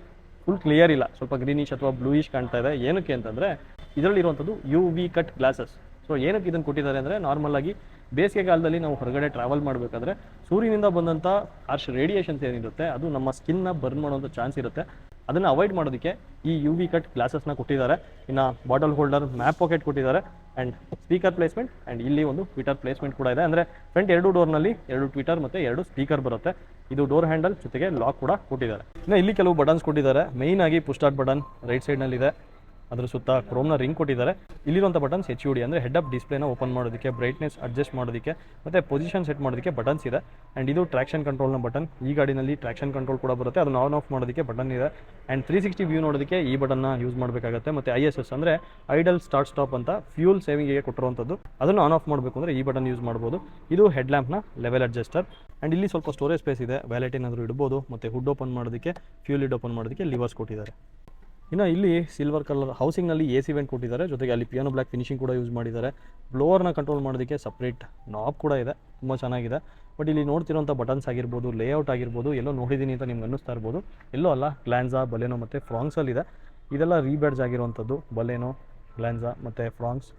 S1: ಫುಲ್ ಕ್ಲಿಯರ್ ಇಲ್ಲ. ಸ್ವಲ್ಪ ಗ್ರೀನಿಶ್ ಅಥವಾ ಬ್ಲೂಯಿಶ್ ಕಾಣ್ತಾ ಇದೆ. ಏನಕ್ಕೆ ಅಂತಂದರೆ ಇದರಲ್ಲಿರುವಂಥದ್ದು U V cut glasses so ಏನಕ್ಕೆ ಇದನ್ನು ಕೊಟ್ಟಿದ್ದಾರೆ ಅಂದರೆ ನಾರ್ಮಲ್ ಆಗಿ ಬೇಸಿಗೆ ಕಾಲದಲ್ಲಿ ನಾವು ಹೊರಗಡೆ ಟ್ರಾವೆಲ್ ಮಾಡಬೇಕಾದ್ರೆ ಸೂರ್ಯನಿಂದ ಬಂದಂಥ ಹಾರ್ಶ್ ರೇಡಿಯೇಷನ್ಸ್ ಏನಿರುತ್ತೆ, ಅದು ನಮ್ಮ ಸ್ಕಿನ್ನ ಬರ್ನ್ ಮಾಡುವಂಥ ಚಾನ್ಸ್ ಇರುತ್ತೆ. ಅದನ್ನು ಅವಾಯ್ಡ್ ಮಾಡೋದಕ್ಕೆ ಈ ಯು ವಿ ಕಟ್ ಗ್ಲಾಸಸ್ನ ಕೊಟ್ಟಿದ್ದಾರೆ. ಇನ್ನು ಬಾಟಲ್ ಹೋಲ್ಡರ್ ಮ್ಯಾಪ್ ಪಾಕೆಟ್ ಕೊಟ್ಟಿದ್ದಾರೆ. ಆ್ಯಂಡ್ ಸ್ಪೀಕರ್ ಪ್ಲೇಸ್ಮೆಂಟ್ ಆ್ಯಂಡ್ ಇಲ್ಲಿ ಒಂದು ಟ್ವಿಟರ್ ಪ್ಲೇಸ್ಮೆಂಟ್ ಕೂಡ ಇದೆ. ಅಂದರೆ ಫ್ರಂಟ್ ಎರಡು ಡೋರ್ನಲ್ಲಿ ಎರಡು ಟ್ವಿಟರ್ ಮತ್ತು ಎರಡು ಸ್ಪೀಕರ್ ಬರುತ್ತೆ. ಇದು ಡೋರ್ ಹ್ಯಾಂಡಲ್ ಜೊತೆಗೆ ಲಾಕ್ ಕೂಡ ಕೊಟ್ಟಿದ್ದಾರೆ. ಇನ್ನು ಇಲ್ಲಿ ಕೆಲವು ಬಟನ್ಸ್ ಕೊಟ್ಟಿದ್ದಾರೆ. ಮೇಯ್ನ್ ಆಗಿ ಪುಸ್ಟಾರ್ಟ್ ಬಟನ್ ರೈಟ್ ಸೈಡ್ನಲ್ಲಿದೆ ಅದ್ರ ಸುತ್ತ ಕ್ರೋಮ್ನ ರಿಂಗ್ ಕೊಟ್ಟಿದ್ದಾರೆ. ಇಲ್ಲಿರುವಂಥ ಬಟನ್ಸ್ ಎಚ್ ಯು ಡಿ ಅಂದರೆ ಹೆಡ್ ಅಪ್ ಡಿಸ್ಪ್ಲೇನ ಓಪನ್ ಮಾಡೋದಕ್ಕೆ ಬ್ರೈಟ್ನೆಸ್ ಅಡ್ಜಸ್ಟ್ ಮಾಡೋದಕ್ಕೆ, ಮತ್ತು ಪೊಸಿಷನ್ ಸೆಟ್ ಮಾಡೋದಕ್ಕೆ ಬಟನ್ಸ್ ಇದೆ. ಆ್ಯಂಡ್ ಇದು ಟ್ರಾಕ್ಷನ್ ಕಂಟ್ರೋಲ್ನ ಬಟನ್ ಈ ಗಾಡಿನಲ್ಲಿ ಟ್ರಾಕ್ಷನ್ ಕಂಟ್ರೋಲ್ ಕೂಡ ಬರುತ್ತೆ. ಅದನ್ನು ಆನ್ ಆಫ್ ಮಾಡೋದಕ್ಕೆ ಬಟನ್ ಇದೆ. ಆ್ಯಂಡ್ ತ್ರೀ ಸಿಕ್ಸ್ಟಿ ವ್ಯೂ ನೋಡೋದಕ್ಕೆ ಈ ಬಟನ್ನ ಯೂಸ್ ಮಾಡಬೇಕಾಗುತ್ತೆ. ಮತ್ತು ಐ ಎಸ್ ಎಸ್ ಅಂದರೆ ಐಡಲ್ ಸ್ಟಾರ್ಟ್ ಸ್ಟಾಪ್ ಅಂತ ಫ್ಯೂಲ್ ಸೇವಿಂಗಿಗೆ ಕೊಟ್ಟಿರುವಂಥದ್ದು. ಅದನ್ನು ಆನ್ ಆಫ್ ಮಾಡಬೇಕು ಅಂದರೆ ಈ ಬಟನ್ ಯೂಸ್ ಮಾಡ್ಬೋದು. ಇದು ಹೆಡ್ ಲ್ಯಾಂಪ್ನ ಲೆವೆಲ್ ಅಡ್ಜಸ್ಟರ್ ಆ್ಯಂಡ್ ಇಲ್ಲಿ ಸ್ವಲ್ಪ ಸ್ಟೋರೇಜ್ ಸ್ಪೇಸ್ ಇದೆ. ವ್ಯಾಲೆಟ್ ಏನಾದರೂ ಇಡ್ಬೋದು. ಮತ್ತು ಹುಡ್ ಓಪನ್ ಮಾಡೋದಕ್ಕೆ ಫ್ಯೂಲ್ ಇಡ್ ಓಪನ್ ಮಾಡೋದಕ್ಕೆ ಲಿವರ್ಸ್ ಕೊಟ್ಟಿದ್ದಾರೆ. ಇನ್ನು ಇಲ್ಲಿ ಸಿಲ್ವರ್ ಕಲರ್ ಹೌಸಿಂಗ್ನಲ್ಲಿ ಎ ಸಿ ವೆಂಟ್ ಕೊಟ್ಟಿದ್ದಾರೆ. ಜೊತೆಗೆ ಅಲ್ಲಿ ಪಿಯಾನೋ ಬ್ಲ್ಯಾಕ್ ಫಿನಿಶಿಂಗ್ ಕೂಡ ಯೂಸ್ ಮಾಡಿದ್ದಾರೆ. ಬ್ಲೋವರ್ನ ಕಂಟ್ರೋಲ್ ಮಾಡೋದಕ್ಕೆ ಸಪ್ರೇಟ್ ನಾಬ್ ಕೂಡ ಇದೆ. ತುಂಬ ಚೆನ್ನಾಗಿದೆ. ಬಟ್ ಇಲ್ಲಿ ನೋಡ್ತಿರೋಂಥ ಬಟನ್ಸ್ ಆಗಿರ್ಬೋದು ಲೇಔಟ್ ಆಗಿರ್ಬೋದು, ಎಲ್ಲೋ ನೋಡಿದ್ದೀನಿ ಅಂತ ನಿಮ್ಗೆ ಅನ್ನಿಸ್ತಾ ಇರ್ಬೋದು. ಎಲ್ಲೋ ಅಲ್ಲ ಗ್ಲ್ಯಾನ್ಸಾ ಬಲೆನೋ ಮತ್ತು ಫ್ರಾಂಕ್ಸಲ್ಲಿದೆ ಇದೆಲ್ಲ ರೀಬ್ಯಾಡ್ಸ್ ಆಗಿರುವಂಥದ್ದು ಬಲೆನೋ ಗ್ಲ್ಯಾನ್ಸಾ ಮತ್ತು ಫ್ರಾಂಗ್ಸ್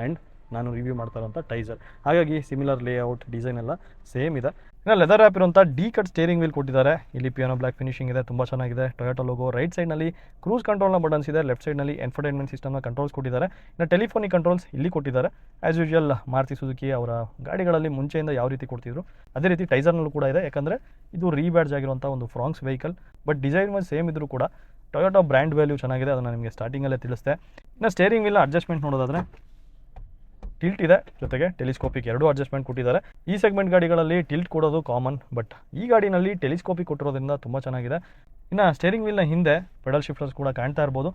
S1: ಆ್ಯಂಡ್ ನಾನು ರಿವ್ಯೂ ಮಾಡ್ತಾ ಇರೋಂಥ ಟೈಸರ್ ಹಾಗಾಗಿ ಸಿಮಿಲರ್ ಲೇಔಟ್ ಡಿಸೈನ್ ಎಲ್ಲ ಸೇಮ್ ಇದೆ. ಇನ್ನು ಲೆದರ್ ಆ್ಯಪ್ ಇರುವಂಥ ಡಿ ಕಟ್ ಸ್ಟೇರಿಂಗ್ ವೀಲ್ ಕೊಟ್ಟಿದ್ದಾರೆ. ಇಲ್ಲಿ ಪಿಯಾನೋ ಬ್ಲ್ಯಾಕ್ ಫಿನಿಶಿಂಗ್ ಇದೆ, ತುಂಬ ಚೆನ್ನಾಗಿದೆ. ಟೊಯೋಟೋ ಲೋಗೋ ರೈಟ್ ಸೈಡ್ನಲ್ಲಿ ಕ್ರೂಸ್ ಕಂಟ್ರೋಲ್ನ ಬಟನ್ಸ್ ಇದೆ ಲೆಫ್ಟ್ ಸೈಡ್ನಲ್ಲಿ ಎನ್ಫರ್ಟೈನ್ಮೆಂಟ್ ಸಿಸ್ಟಮ್ನ ಕಂಟ್ರೋಲ್ಸ್ ಕೊಟ್ಟಿದ್ದಾರೆ. ಇನ್ನು ಟೆಲಿಫೋನಿ ಕಂಟ್ರೋಲ್ಸ್ ಇಲ್ಲಿ ಕೊಟ್ಟಿದ್ದಾರೆ. ಆ್ಯಸ್ ಯೂಶುವಲ್ ಮಾರುತಿ ಸುಜುಕಿ ಅವರ ಗಾಡಿಗಳಲ್ಲಿ ಮುಂಚೆಯಿಂದ ಯಾವ ರೀತಿ ಕೊಡ್ತಿದ್ರು, ಅದೇ ರೀತಿ ಟೈಸರ್ನಲ್ಲೂ ಕೂಡ ಇದೆ. ಯಾಕಂದರೆ ಇದು ರೀಬ್ಯಾಡ್ಜ್ ಆಗಿರುವಂಥ ಒಂದು Fronx vehicle but design wise same ಇದ್ರೂ ಕೂಡ ಟೊಯೋಟೋ ಬ್ರ್ಯಾಂಡ್ ವ್ಯಾಲ್ಯೂ ಚೆನ್ನಾಗಿದೆ, ಅದನ್ನು ನಿಮಗೆ ಸ್ಟಾರ್ಟಿಂಗಲ್ಲೇ ತಿಳಿಸ್ತೆ ಇನ್ನು ಸ್ಟೇರಿಂಗ್ ವೀಲ್ ಅಡ್ಜಸ್ಟ್ಮೆಂಟ್ ನೋಡೋದಾದ್ರೆ ಟಿಲ್ಟ್ ಇದೆ. ಜೊತೆಗೆ ಟೆಲಿಸ್ಕೋಪಿಕ್ ಎರಡು ಅಡ್ಜಸ್ಟ್ಮೆಂಟ್ ಕೊಟ್ಟಿದ್ದಾರೆ. ಈ ಸೆಗ್ಮೆಂಟ್ ಗಾಡಿಗಳಲ್ಲಿ ಟಿಲ್ಟ್ ಕೊಡೋದು ಕಾಮನ್ ಬಟ್ ಈ ಗಾಡಿನಲ್ಲಿ ಟೆಲಿಸ್ಕೋಪಿಕ್ ಕೊಟ್ಟಿರೋದ್ರಿಂದ ತುಂಬ ಚೆನ್ನಾಗಿದೆ. ಇನ್ನು ಸ್ಟೇರಿಂಗ್ ವೀಲ್ನ ಹಿಂದೆ ಪೆಡಲ್ ಶಿಫ್ಟರ್ಸ್ ಕೂಡ ಕಾಣ್ತಾ ಇರ್ಬೋದು.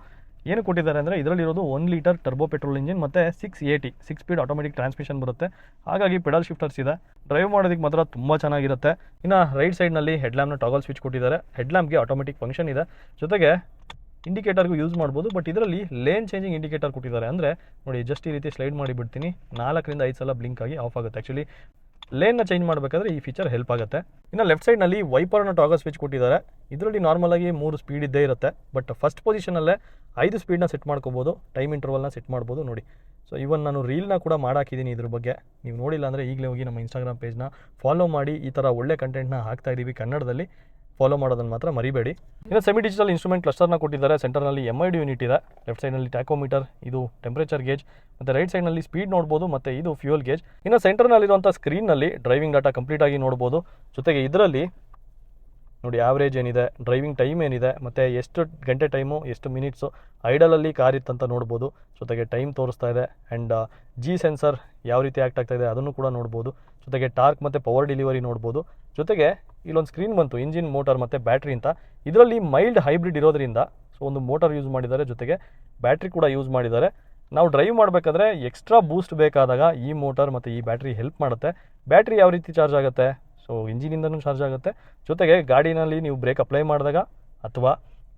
S1: ಏನು ಕೊಟ್ಟಿದ್ದಾರೆ ಅಂದರೆ ಇದರಲ್ಲಿರೋದು one litre turbo petrol engine ಮತ್ತು six eighty six speed automatic transmission ಬರುತ್ತೆ. ಹಾಗಾಗಿ ಪೆಡಲ್ ಶಿಫ್ಟರ್ಸ್ ಇದೆ. ಡ್ರೈವ್ ಮಾಡೋದಕ್ಕೆ ಮಾತ್ರ ತುಂಬ ಚೆನ್ನಾಗಿರುತ್ತೆ. ಇನ್ನು ರೈಟ್ ಸೈಡ್ನಲ್ಲಿ ಹೆಡ್ಲ್ಯಾಂಪ್ನ ಟಾಗಲ್ ಸ್ವಿಚ್ ಕೊಟ್ಟಿದ್ದಾರೆ. ಹೆಡ್ಲ್ಯಾಂಪ್ಗೆ ಆಟೋಮೆಟಿಕ್ ಫಂಕ್ಷನ್ ಇದೆ. ಜೊತೆಗೆ ಇಂಡಿಕೇಟರ್ಗೂ ಯೂಸ್ ಮಾಡ್ಬೋದು ಬಟ್ ಇದರಲ್ಲಿ ಲೇನ್ ಚೇಂಜಿಂಗ್ ಇಂಡಿಕೇಟರ್ ಕೊಟ್ಟಿದ್ದಾರೆ. ಅಂದರೆ ನೋಡಿ ಜಸ್ಟ್ ಈ ರೀತಿ ಸ್ಲೈಡ್ ಮಾಡಿ ಬಿಡ್ತೀನಿ. ನಾಲ್ಕರಿಂದ ಐದು ಸಲ ಬ್ಲಿಂಕ್ ಆಗಿ ಆಫ್ ಆಗುತ್ತೆ. ಆ್ಯಕ್ಚುಲಿ ಲೇನ್ನ ಚೇಂಜ್ ಮಾಡಬೇಕಾದ್ರೆ ಈ ಫೀಚರ್ ಹೆಲ್ಪ್ ಆಗುತ್ತೆ. ಇನ್ನು ಲೆಫ್ಟ್ ಸೈಡ್ನಲ್ಲಿ ವೈಪರ್ನ ಟಾಗಲ್ ಸ್ವಿಚ್ ಕೊಟ್ಟಿದ್ದಾರೆ. ಇದರಲ್ಲಿ ನಾರ್ಮಲಾಗಿ ಮೂರು ಸ್ಪೀಡ್ ಇದ್ದೇ ಇರುತ್ತೆ. ಬಟ್ ಫಸ್ಟ್ ಪೊಸಿಷನಲ್ಲೇ ಐದು ಸ್ಪೀಡ್ನ ಸೆಟ್ ಮಾಡ್ಕೋಬೋದು. ಟೈಮ್ ಇಂಟರ್ವಲ್ನ ಸೆಟ್ ಮಾಡ್ಬೋದು ನೋಡಿ. ಸೊ ಇವನ್ ನಾನು ರೀಲ್ನ ಕೂಡ ಮಾಡಾಕಿದ್ದೀನಿ ಇದ್ರ ಬಗ್ಗೆ. ನೀವು ನೋಡಿಲ್ಲ ಅಂದರೆ ಈಗಲೇ ಹೋಗಿ ನಮ್ಮ ಇನ್ಸ್ಟಾಗ್ರಾಮ್ ಪೇಜ್ನ ಫಾಲೋ ಮಾಡಿ ಈ ಥರ ಒಳ್ಳೆ ಕಂಟೆಂಟ್ನ ಹಾಕ್ತಾ ಇದ್ದೀವಿ ಕನ್ನಡದಲ್ಲಿ. ಫಾಲೋ ಮಾಡೋದನ್ನು ಮಾತ್ರ ಮರಿಬೇಡಿ. ಇನ್ನು ಸೆಮಿ ಡಿಜಿಟಲ್ ಇನ್ಸ್ಟ್ರೂಮೆಂಟ್ ಕ್ಲಸ್ಟರ್ನ ಕೊಟ್ಟಿದ್ದಾರೆ. ಸೆಂಟರ್ನಲ್ಲಿ ಎಂ ಐ ಡಿ ಯೂನಿಟ್ ಇದೆ. ಲೆಫ್ಟ್ ಸೈಡ್ನಲ್ಲಿ ಟ್ಯಾಕೋಮೀಟರ್ ಇದು ಟೆಂಪರೇಚರ್ ಗೇಜ್ ಮತ್ತು ರೈಟ್ ಸೈಡ್ನಲ್ಲಿ ಸ್ಪೀಡ್ ನೋಡ್ಬೋದು, ಮತ್ತು ಇದು ಫ್ಯೂಯಲ್ ಗೇಜ್ ಇನ್ನು ಸೆಂಟರ್ನಲ್ಲಿರುವಂಥ ಸ್ಕ್ರೀನ್ನಲ್ಲಿ ಡ್ರೈವಿಂಗ್ ಡಾಟಾ ಕಂಪ್ಲೀಟ್ ಆಗಿ ನೋಡ್ಬೋದು. ಜೊತೆಗೆ ಇದರಲ್ಲಿ ನೋಡಿ ಆವ್ರೇಜ್ ಏನಿದೆ ಡ್ರೈವಿಂಗ್ ಟೈಮ್ ಏನಿದೆ, ಮತ್ತು ಎಷ್ಟು ಗಂಟೆ ಟೈಮು ಎಷ್ಟು ಮಿನಿಟ್ಸು ಐಡಲಲ್ಲಿ ಕಾರ್ ಇತ್ತಂತ ನೋಡ್ಬೋದು. ಜೊತೆಗೆ ಟೈಮ್ ತೋರಿಸ್ತಾ ಇದೆ. ಆ್ಯಂಡ್ ಜಿ ಸೆನ್ಸರ್ ಯಾವ ರೀತಿ ಆ್ಯಕ್ಟ್ ಆಗ್ತಾ ಇದೆ ಅದನ್ನು ಕೂಡ ನೋಡ್ಬೋದು. ಜೊತೆಗೆ ಟಾರ್ಕ್ ಮತ್ತು ಪವರ್ ಡೆಲಿವರಿ ನೋಡ್ಬೋದು. ಜೊತೆಗೆ ಇಲ್ಲೊಂದು ಸ್ಕ್ರೀನ್ ಬಂತು ಇಂಜಿನ್ ಮೋಟರ್ ಮತ್ತು ಬ್ಯಾಟ್ರಿ ಅಂತ. ಇದರಲ್ಲಿ ಮೈಲ್ಡ್ ಹೈಬ್ರಿಡ್ ಇರೋದ್ರಿಂದ ಸೊ ಒಂದು ಮೋಟರ್ ಯೂಸ್ ಮಾಡಿದ್ದಾರೆ, ಜೊತೆಗೆ ಬ್ಯಾಟ್ರಿ ಕೂಡ ಯೂಸ್ ಮಾಡಿದ್ದಾರೆ. ನಾವು ಡ್ರೈವ್ ಮಾಡಬೇಕಾದ್ರೆ ಎಕ್ಸ್ಟ್ರಾ ಬೂಸ್ಟ್ ಬೇಕಾದಾಗ ಈ ಮೋಟರ್ ಮತ್ತು ಈ ಬ್ಯಾಟ್ರಿ ಹೆಲ್ಪ್ ಮಾಡುತ್ತೆ. ಬ್ಯಾಟ್ರಿ ಯಾವ ರೀತಿ ಚಾರ್ಜ್ ಆಗುತ್ತೆ? ಸೊ ಇಂಜಿನಿಂದನೂ ಚಾರ್ಜ್ ಆಗುತ್ತೆ. ಜೊತೆಗೆ ಗಾಡಿನಲ್ಲಿ ನೀವು ಬ್ರೇಕ್ ಅಪ್ಲೈ ಮಾಡಿದಾಗ ಅಥವಾ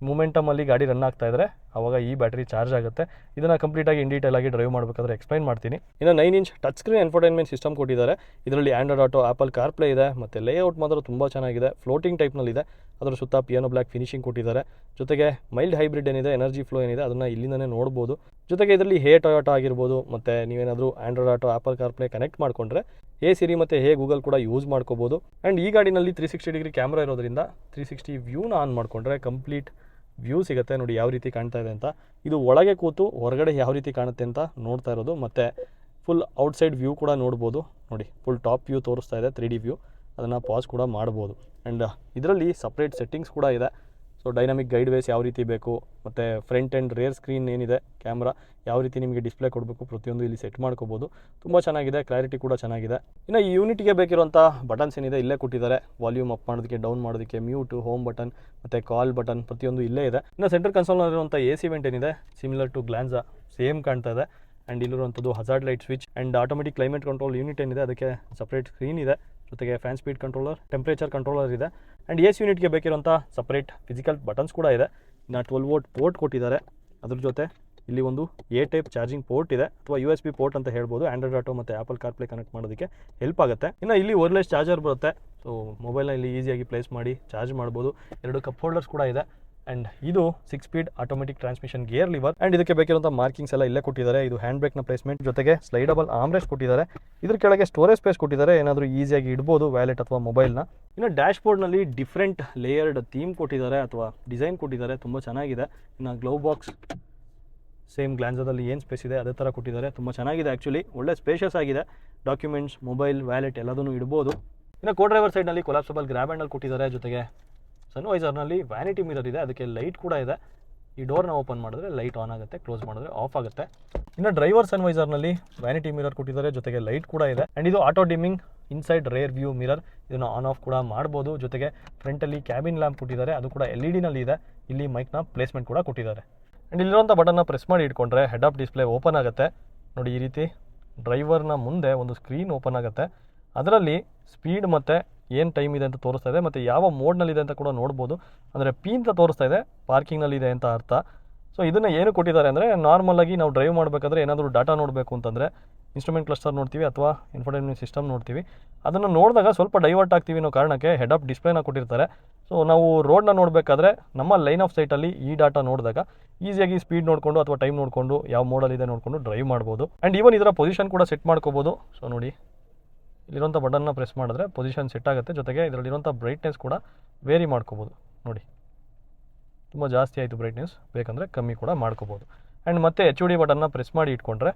S1: ಮೂಮೆಂಟಮಲ್ಲಿ ಗಾಡಿ ರನ್ ಆಗ್ತಾ ಇದ್ದರೆ ಆವಾಗ ಈ ಬ್ಯಾಟ್ರಿ ಚಾರ್ಜ್ ಆಗುತ್ತೆ. ಇದನ್ನು ಕಂಪ್ಲೀಟಾಗಿ ಇನ್ ಡೀಟೇಲ್ ಆಗಿ ಡ್ರೈವ್ ಮಾಡಬೇಕಾದ್ರೆ ಎಕ್ಸ್ಪ್ಲೈನ್ ಮಾಡ್ತೀನಿ. ಇನ್ನು nine inch touch screen entertainment system ಕೊಟ್ಟಿದ್ದಾರೆ. ಇದರಲ್ಲಿ Android Auto Apple CarPlay ಇದೆ, ಮತ್ತು ಲೇಔಟ್ ಮಾತ್ರ ತುಂಬ ಚೆನ್ನಾಗಿದೆ. ಫ್ಲೋಟಿಂಗ್ ಟೈಪ್ನಲ್ಲಿದೆ ಅದರ ಸುತ್ತ ಪಿಯಾನೋ ಬ್ಲ್ಯಾಕ್ ಫಿನಿಶಿಂಗ್ ಕೊಟ್ಟಿದ್ದಾರೆ. ಜೊತೆಗೆ ಮೈಲ್ಡ್ ಹೈಬ್ರಿಡ್ ಏನಿದೆ ಎನರ್ಜಿ ಫ್ಲೋ ಏನಿದೆ, ಅದನ್ನು ಇಲ್ಲಿಂದನೇ ನೋಡ್ಬೋದು. ಜೊತೆಗೆ ಇದರಲ್ಲಿ ಹೇ ಟೊಯೋಟೋ ಆಗಿರ್ಬೋದು, ಮತ್ತು ನೀವೇನಾದರೂ Android Auto Apple CarPlay connect ಮಾಡಿಕೊಂಡ್ರೆ ಹೇ ಸಿರಿ ಮತ್ತು ಹೇ ಗೂಗಲ್ ಕೂಡ ಯೂಸ್ ಮಾಡ್ಕೋಬೋದು. ಆ್ಯಂಡ್ ಈ ಗಾಡಿನಲ್ಲಿ ತ್ರೀ ಸಿಕ್ಸ್ಟಿ ಡಿಗ್ರಿ ಕ್ಯಾಮ್ರಾ ಇರೋದ್ರಿಂದ ತ್ರೀ ಸಿಕ್ಸ್ಟಿ ವ್ಯೂನ ಆನ್ ಮಾಡಿಕೊಂಡ್ರೆ ಕಂಪ್ಲೀಟ್ ವ್ಯೂ ಸಿಗುತ್ತೆ, ನೋಡಿ ಯಾವ ರೀತಿ ಕಾಣ್ತಾ ಇದೆ ಅಂತ. ಇದು ಒಳಗೆ ಕೂತು ಹೊರಗಡೆ ಯಾವ ರೀತಿ ಕಾಣುತ್ತೆ ಅಂತ ನೋಡ್ತಾ ಇರೋದು. ಮತ್ತು ಫುಲ್ ಔಟ್ಸೈಡ್ ವ್ಯೂ ಕೂಡ ನೋಡ್ಬೋದು. ನೋಡಿ ಫುಲ್ ಟಾಪ್ ವ್ಯೂ ತೋರಿಸ್ತಾ ಇದೆ ತ್ರೀ ಡಿ ವ್ಯೂ ಅದನ್ನು ಪಾಸ್ ಕೂಡ ಮಾಡ್ಬೋದು. ಆ್ಯಂಡ್ ಇದರಲ್ಲಿ ಸಪ್ರೇಟ್ ಸೆಟ್ಟಿಂಗ್ಸ್ ಕೂಡ ಇದೆ. ಸೊ ಡೈನಾಮಿಕ್ ಗೈಡ್ ವೇಸ್ ಯಾವ ರೀತಿ ಬೇಕು, ಮತ್ತು ಫ್ರಂಟ್ ಆ್ಯಂಡ್ ರೇರ್ ಸ್ಕ್ರೀನ್ ಏನಿದೆ ಕ್ಯಾಮ್ರಾ ಯಾವ ರೀತಿ ನಿಮಗೆ ಡಿಸ್ಪ್ಲೇ ಕೊಡಬೇಕು ಪ್ರತಿಯೊಂದು ಇಲ್ಲಿ ಸೆಟ್ ಮಾಡ್ಕೋಬೋದು. ತುಂಬ ಚೆನ್ನಾಗಿದೆ ಕ್ಲಾರಿಟಿ ಕೂಡ ಚೆನ್ನಾಗಿದೆ. ಇನ್ನು ಈ ಯೂನಿಟ್ಗೆ ಬೇಕಿರುವಂಥ ಬಟನ್ಸ್ ಏನಿದೆ, ಇಲ್ಲೇ ಕೊಟ್ಟಿದ್ದಾರೆ. ವಾಲ್ಯೂಮ್ ಅಪ್ ಮಾಡೋದಕ್ಕೆ ಡೌನ್ ಮಾಡೋದಕ್ಕೆ ಮ್ಯೂಟು ಹೋಮ್ ಬಟನ್ ಮತ್ತು ಕಾಲ್ ಬಟನ್ ಪ್ರತಿಯೊಂದು ಇಲ್ಲೇ ಇದೆ. ಇನ್ನು ಸೆಂಟ್ರಲ್ ಕನ್ಸೋಲ್ನಲ್ಲಿರುವಂಥ ಎ ಸಿ ವೆಂಟ್ ಏನಿದೆ ಸಿಮಿಲರ್ ಟು ಗ್ಲಾನ್ಸಾ ಸೇಮ್ ಕಾಣ್ತಾ ಇದೆ. And ಇಲ್ಲಿರುವಂಥದ್ದು hazard light switch and automatic climate control unit ಏನಿದೆ, ಅದಕ್ಕೆ ಸಪ್ರೇಟ್ ಸ್ಕ್ರೀನ್ ಇದೆ. ಜೊತೆಗೆ fan speed controller temperature controller ಇದೆ. ಆ್ಯಂಡ್ ಎಸ್ ಯೂನಿಟ್ಗೆ ಬೇಕಿರೋಂಥ ಸಪ್ರೇಟ್ ಫಿಸಿಕಲ್ ಬಟನ್ಸ್ ಕೂಡ ಇದೆ. ಇನ್ನು ಟ್ವೆಲ್ ವೋಟ್ ಪೋರ್ಟ್ ಕೊಟ್ಟಿದ್ದಾರೆ. ಅದ್ರ ಜೊತೆ ಇಲ್ಲಿ ಒಂದು ಎ ಟೈಪ್ ಚಾರ್ಜಿಂಗ್ ಪೋರ್ಟ್ ಇದೆ ಅಥವಾ ಯು ಎಸ್ ಬಿ ಪೋರ್ಟ್ ಅಂತ ಹೇಳ್ಬೋದು. ಆಂಡ್ರಾಯ್ಡ್ ಆಟೋ ಮತ್ತು ಆಪಲ್ ಕಾರ್ಪ್ಲೇ ಕನೆಕ್ಟ್ ಮಾಡೋದಕ್ಕೆ ಹೆಲ್ಪ್ ಆಗುತ್ತೆ. ಇನ್ನು ಇಲ್ಲಿ ವರ್ಲೆಸ್ ಚಾರ್ಜರ್ ಬರುತ್ತೆ. ಸೊ ಮೊಬೈಲ್ನ ಇಲ್ಲಿ ಈಸಿಯಾಗಿ ಪ್ಲೇಸ್ ಮಾಡಿ ಚಾರ್ಜ್ ಮಾಡ್ಬೋದು. ಎರಡು ಕಪ್ ಹೋಲ್ಡರ್ಸ್ ಕೂಡ ಇದೆ. ಆ್ಯಂಡ್ ಇದು six speed automatic transmission gear lever and ಇದಕ್ಕೆ ಬೇಕಿರುವಂಥ ಮಾರ್ಕಿಂಗ್ಸ್ ಎಲ್ಲ ಇಲ್ಲೇ ಕೊಟ್ಟಿದ್ದಾರೆ. ಇದು ಹ್ಯಾಂಡ್ ಬ್ರೇಕ್ನ ಪ್ಲೇಸ್ಮೆಂಟ್ ಜೊತೆಗೆ ಸ್ಲೈಡಬಲ್ ಆಮ್ರೆಸ್ ಕೊಟ್ಟಿದ್ದಾರೆ. ಇದ್ರ ಕೆಳಗೆ ಸ್ಟೋರೇಜ್ ಸ್ಪೇಸ್ ಕೊಟ್ಟಿದ್ದಾರೆ. ಏನಾದರೂ ಈಸಿಯಾಗಿ ಇಡ್ಬೋದು ವ್ಯಾಲೆಟ್ ಅಥವಾ ಮೊಬೈಲ್ನ ಇನ್ನು ಡ್ಯಾಶ್ ಬೋರ್ಡ್ನಲ್ಲಿ ಡಿಫ್ರೆಂಟ್ ಲೇಯರ್ಡ್ ಥೀಮ್ ಕೊಟ್ಟಿದ್ದಾರೆ ಅಥವಾ ಡಿಸೈನ್ ಕೊಟ್ಟಿದ್ದಾರೆ. ತುಂಬ ಚೆನ್ನಾಗಿದೆ. ಇನ್ನು ಗ್ಲೋ ಬಾಕ್ಸ್ ಸೇಮ್ ಗ್ಲಾನ್ಸದಲ್ಲಿ ಏನು ಸ್ಪೇಸ್ ಇದೆ, ಅದೇ ಥರ ಕೊಟ್ಟಿದ್ದಾರೆ. ತುಂಬ ಚೆನ್ನಾಗಿದೆ ಆ್ಯಕ್ಚುಲಿ ಒಳ್ಳೆ ಸ್ಪೇಷಸ್ ಆಗಿದೆ. ಡಾಕ್ಯುಮೆಂಟ್ಸ್ ಮೊಬೈಲ್ ವ್ಯಾಲೆಟ್ ಎಲ್ಲದನ್ನು ಇಡ್ಬೋದು. ಇನ್ನು ಕೋ ಡ್ರೈವರ್ ಸೈಡ್ನಲ್ಲಿ ಕೊಲಾಪ್ಸಬಲ್ ಗ್ರ್ಯಾಬ್ ಹ್ಯಾಂಡಲ್ ಕೊಟ್ಟಿದ್ದಾರೆ. ಜೊತೆಗೆ ಸನ್ವೈಸರ್ನಲ್ಲಿ ವ್ಯಾನಿಟಿ ಮಿರರ್ ಇದೆ. ಅದಕ್ಕೆ ಲೈಟ್ ಕೂಡ ಇದೆ. ಈ ಡೋರ್ನ ಓಪನ್ ಮಾಡಿದ್ರೆ ಲೈಟ್ ಆನ್ ಆಗುತ್ತೆ ಕ್ಲೋಸ್ ಮಾಡಿದ್ರೆ ಆಫ್ ಆಗುತ್ತೆ. ಇನ್ನು ಡ್ರೈವರ್ ಸನ್ವೈಸರ್ನಲ್ಲಿ ವ್ಯಾನಿಟಿ ಮಿರರ್ ಕೊಟ್ಟಿದ್ದಾರೆ. ಜೊತೆಗೆ ಲೈಟ್ ಕೂಡ ಇದೆ. ಆ್ಯಂಡ್ ಇದು auto dimming inside rear view mirror ಇದನ್ನು ಆನ್ ಆಫ್ ಕೂಡ ಮಾಡ್ಬೋದು. ಜೊತೆಗೆ ಫ್ರಂಟಲ್ಲಿ ಕ್ಯಾಬಿನ್ ಲ್ಯಾಂಪ್ ಕೊಟ್ಟಿದ್ದಾರೆ. ಅದು ಕೂಡ ಎಲ್ ಇ ಡಿನಲ್ಲಿ ಇದೆ. ಇಲ್ಲಿ ಮೈಕ್ನ ಪ್ಲೇಸ್ಮೆಂಟ್ ಕೂಡ ಕೊಟ್ಟಿದ್ದಾರೆ. ಆ್ಯಂಡ್ ಇಲ್ಲಿರುವಂಥ ಬಟನ್ನ ಪ್ರೆಸ್ ಮಾಡಿ ಇಟ್ಕೊಂಡ್ರೆ ಹೆಡ್ ಆಫ್ ಡಿಸ್ಪ್ಲೇ ಓಪನ್ ಆಗುತ್ತೆ. ನೋಡಿ ಈ ರೀತಿ ಡ್ರೈವರ್ನ ಮುಂದೆ ಒಂದು ಸ್ಕ್ರೀನ್ ಓಪನ್ ಆಗುತ್ತೆ. ಅದರಲ್ಲಿ ಸ್ಪೀಡ್ ಮತ್ತು ಏನು ಟೈಮ್ ಇದೆ ಅಂತ ತೋರಿಸ್ತಾ ಇದೆ, ಮತ್ತು ಯಾವ ಮೋಡ್ನಲ್ಲಿದೆ ಅಂತ ಕೂಡ ನೋಡ್ಬೋದು. ಅಂದರೆ ಪಿ ಅಂತ ತೋರಿಸ್ತಾ ಇದೆ ಪಾರ್ಕಿಂಗ್ನಲ್ಲಿದೆ ಅಂತ ಅರ್ಥ. ಸೊ ಇದನ್ನು ಏನು ಕೊಟ್ಟಿದ್ದಾರೆ ಅಂದರೆ ನಾರ್ಮಲಾಗಿ ನಾವು ಡ್ರೈವ್ ಮಾಡಬೇಕಾದ್ರೆ ಏನಾದರೂ ಡಾಟಾ ನೋಡಬೇಕು ಅಂತಂದರೆ ಇನ್ಸ್ಟ್ರೂಮೆಂಟ್ ಕ್ಲಸ್ಟರ್ ನೋಡ್ತೀವಿ ಅಥವಾ ಇನ್ಫರ್ಟೈನ್ಮೆಂಟ್ ಸಿಸ್ಟಮ್ ನೋಡ್ತೀವಿ. ಅದನ್ನು ನೋಡಿದಾಗ ಸ್ವಲ್ಪ ಡೈವರ್ಟ್ ಆಗ್ತೀವಿ ಅನ್ನೋ ಕಾರಣಕ್ಕೆ ಹೆಡ್ ಅಪ್ ಡಿಸ್ಪ್ಲೇನ ಕೊಟ್ಟಿರ್ತಾರೆ. ಸೊ ನಾವು ರೋಡ್ನ ನೋಡಬೇಕಾದ್ರೆ, ನಮ್ಮ ಲೈನ್ ಆಫ್ ಸೈಟಲ್ಲಿ ಈ ಡಾಟಾ ನೋಡಿದಾಗ ಈಸಿಯಾಗಿ ಸ್ಪೀಡ್ ನೋಡಿಕೊಂಡು ಅಥವಾ ಟೈಮ್ ನೋಡಿಕೊಂಡು ಯಾವ ಮೋಡಲ್ಲಿದೆ ನೋಡಿಕೊಂಡು ಡ್ರೈವ್ ಮಾಡ್ಬೋದು. ಆ್ಯಂಡ್ ಈವನ್ ಇದರ ಪೊಸಿಷನ್ ಕೂಡ ಸೆಟ್ ಮಾಡ್ಕೋಬೋದು. ಸೊ ನೋಡಿ. ಇಲ್ಲಿರುವಂಥ ಬಟನ್ನ ಪ್ರೆಸ್ ಮಾಡಿದ್ರೆ ಪೊಸಿಷನ್ ಸೆಟ್ ಆಗುತ್ತೆ. ಜೊತೆಗೆ ಇದರಲ್ಲಿರುವಂಥ ಬ್ರೈಟ್ನೆಸ್ ಕೂಡ ವೇರಿ ಮಾಡ್ಕೋಬೋದು. ನೋಡಿ. ತುಂಬ ಜಾಸ್ತಿ ಆಯಿತು ಬ್ರೈಟ್ನೆಸ್ ಬೇಕಂದರೆ ಕಮ್ಮಿ ಕೂಡ ಮಾಡ್ಕೋಬೋದು. ಆ್ಯಂಡ್ ಮತ್ತೆ ಎಚ್ ಡಿ ಬಟನ್ನ ಪ್ರೆಸ್ ಮಾಡಿ ಇಟ್ಕೊಂಡ್ರೆ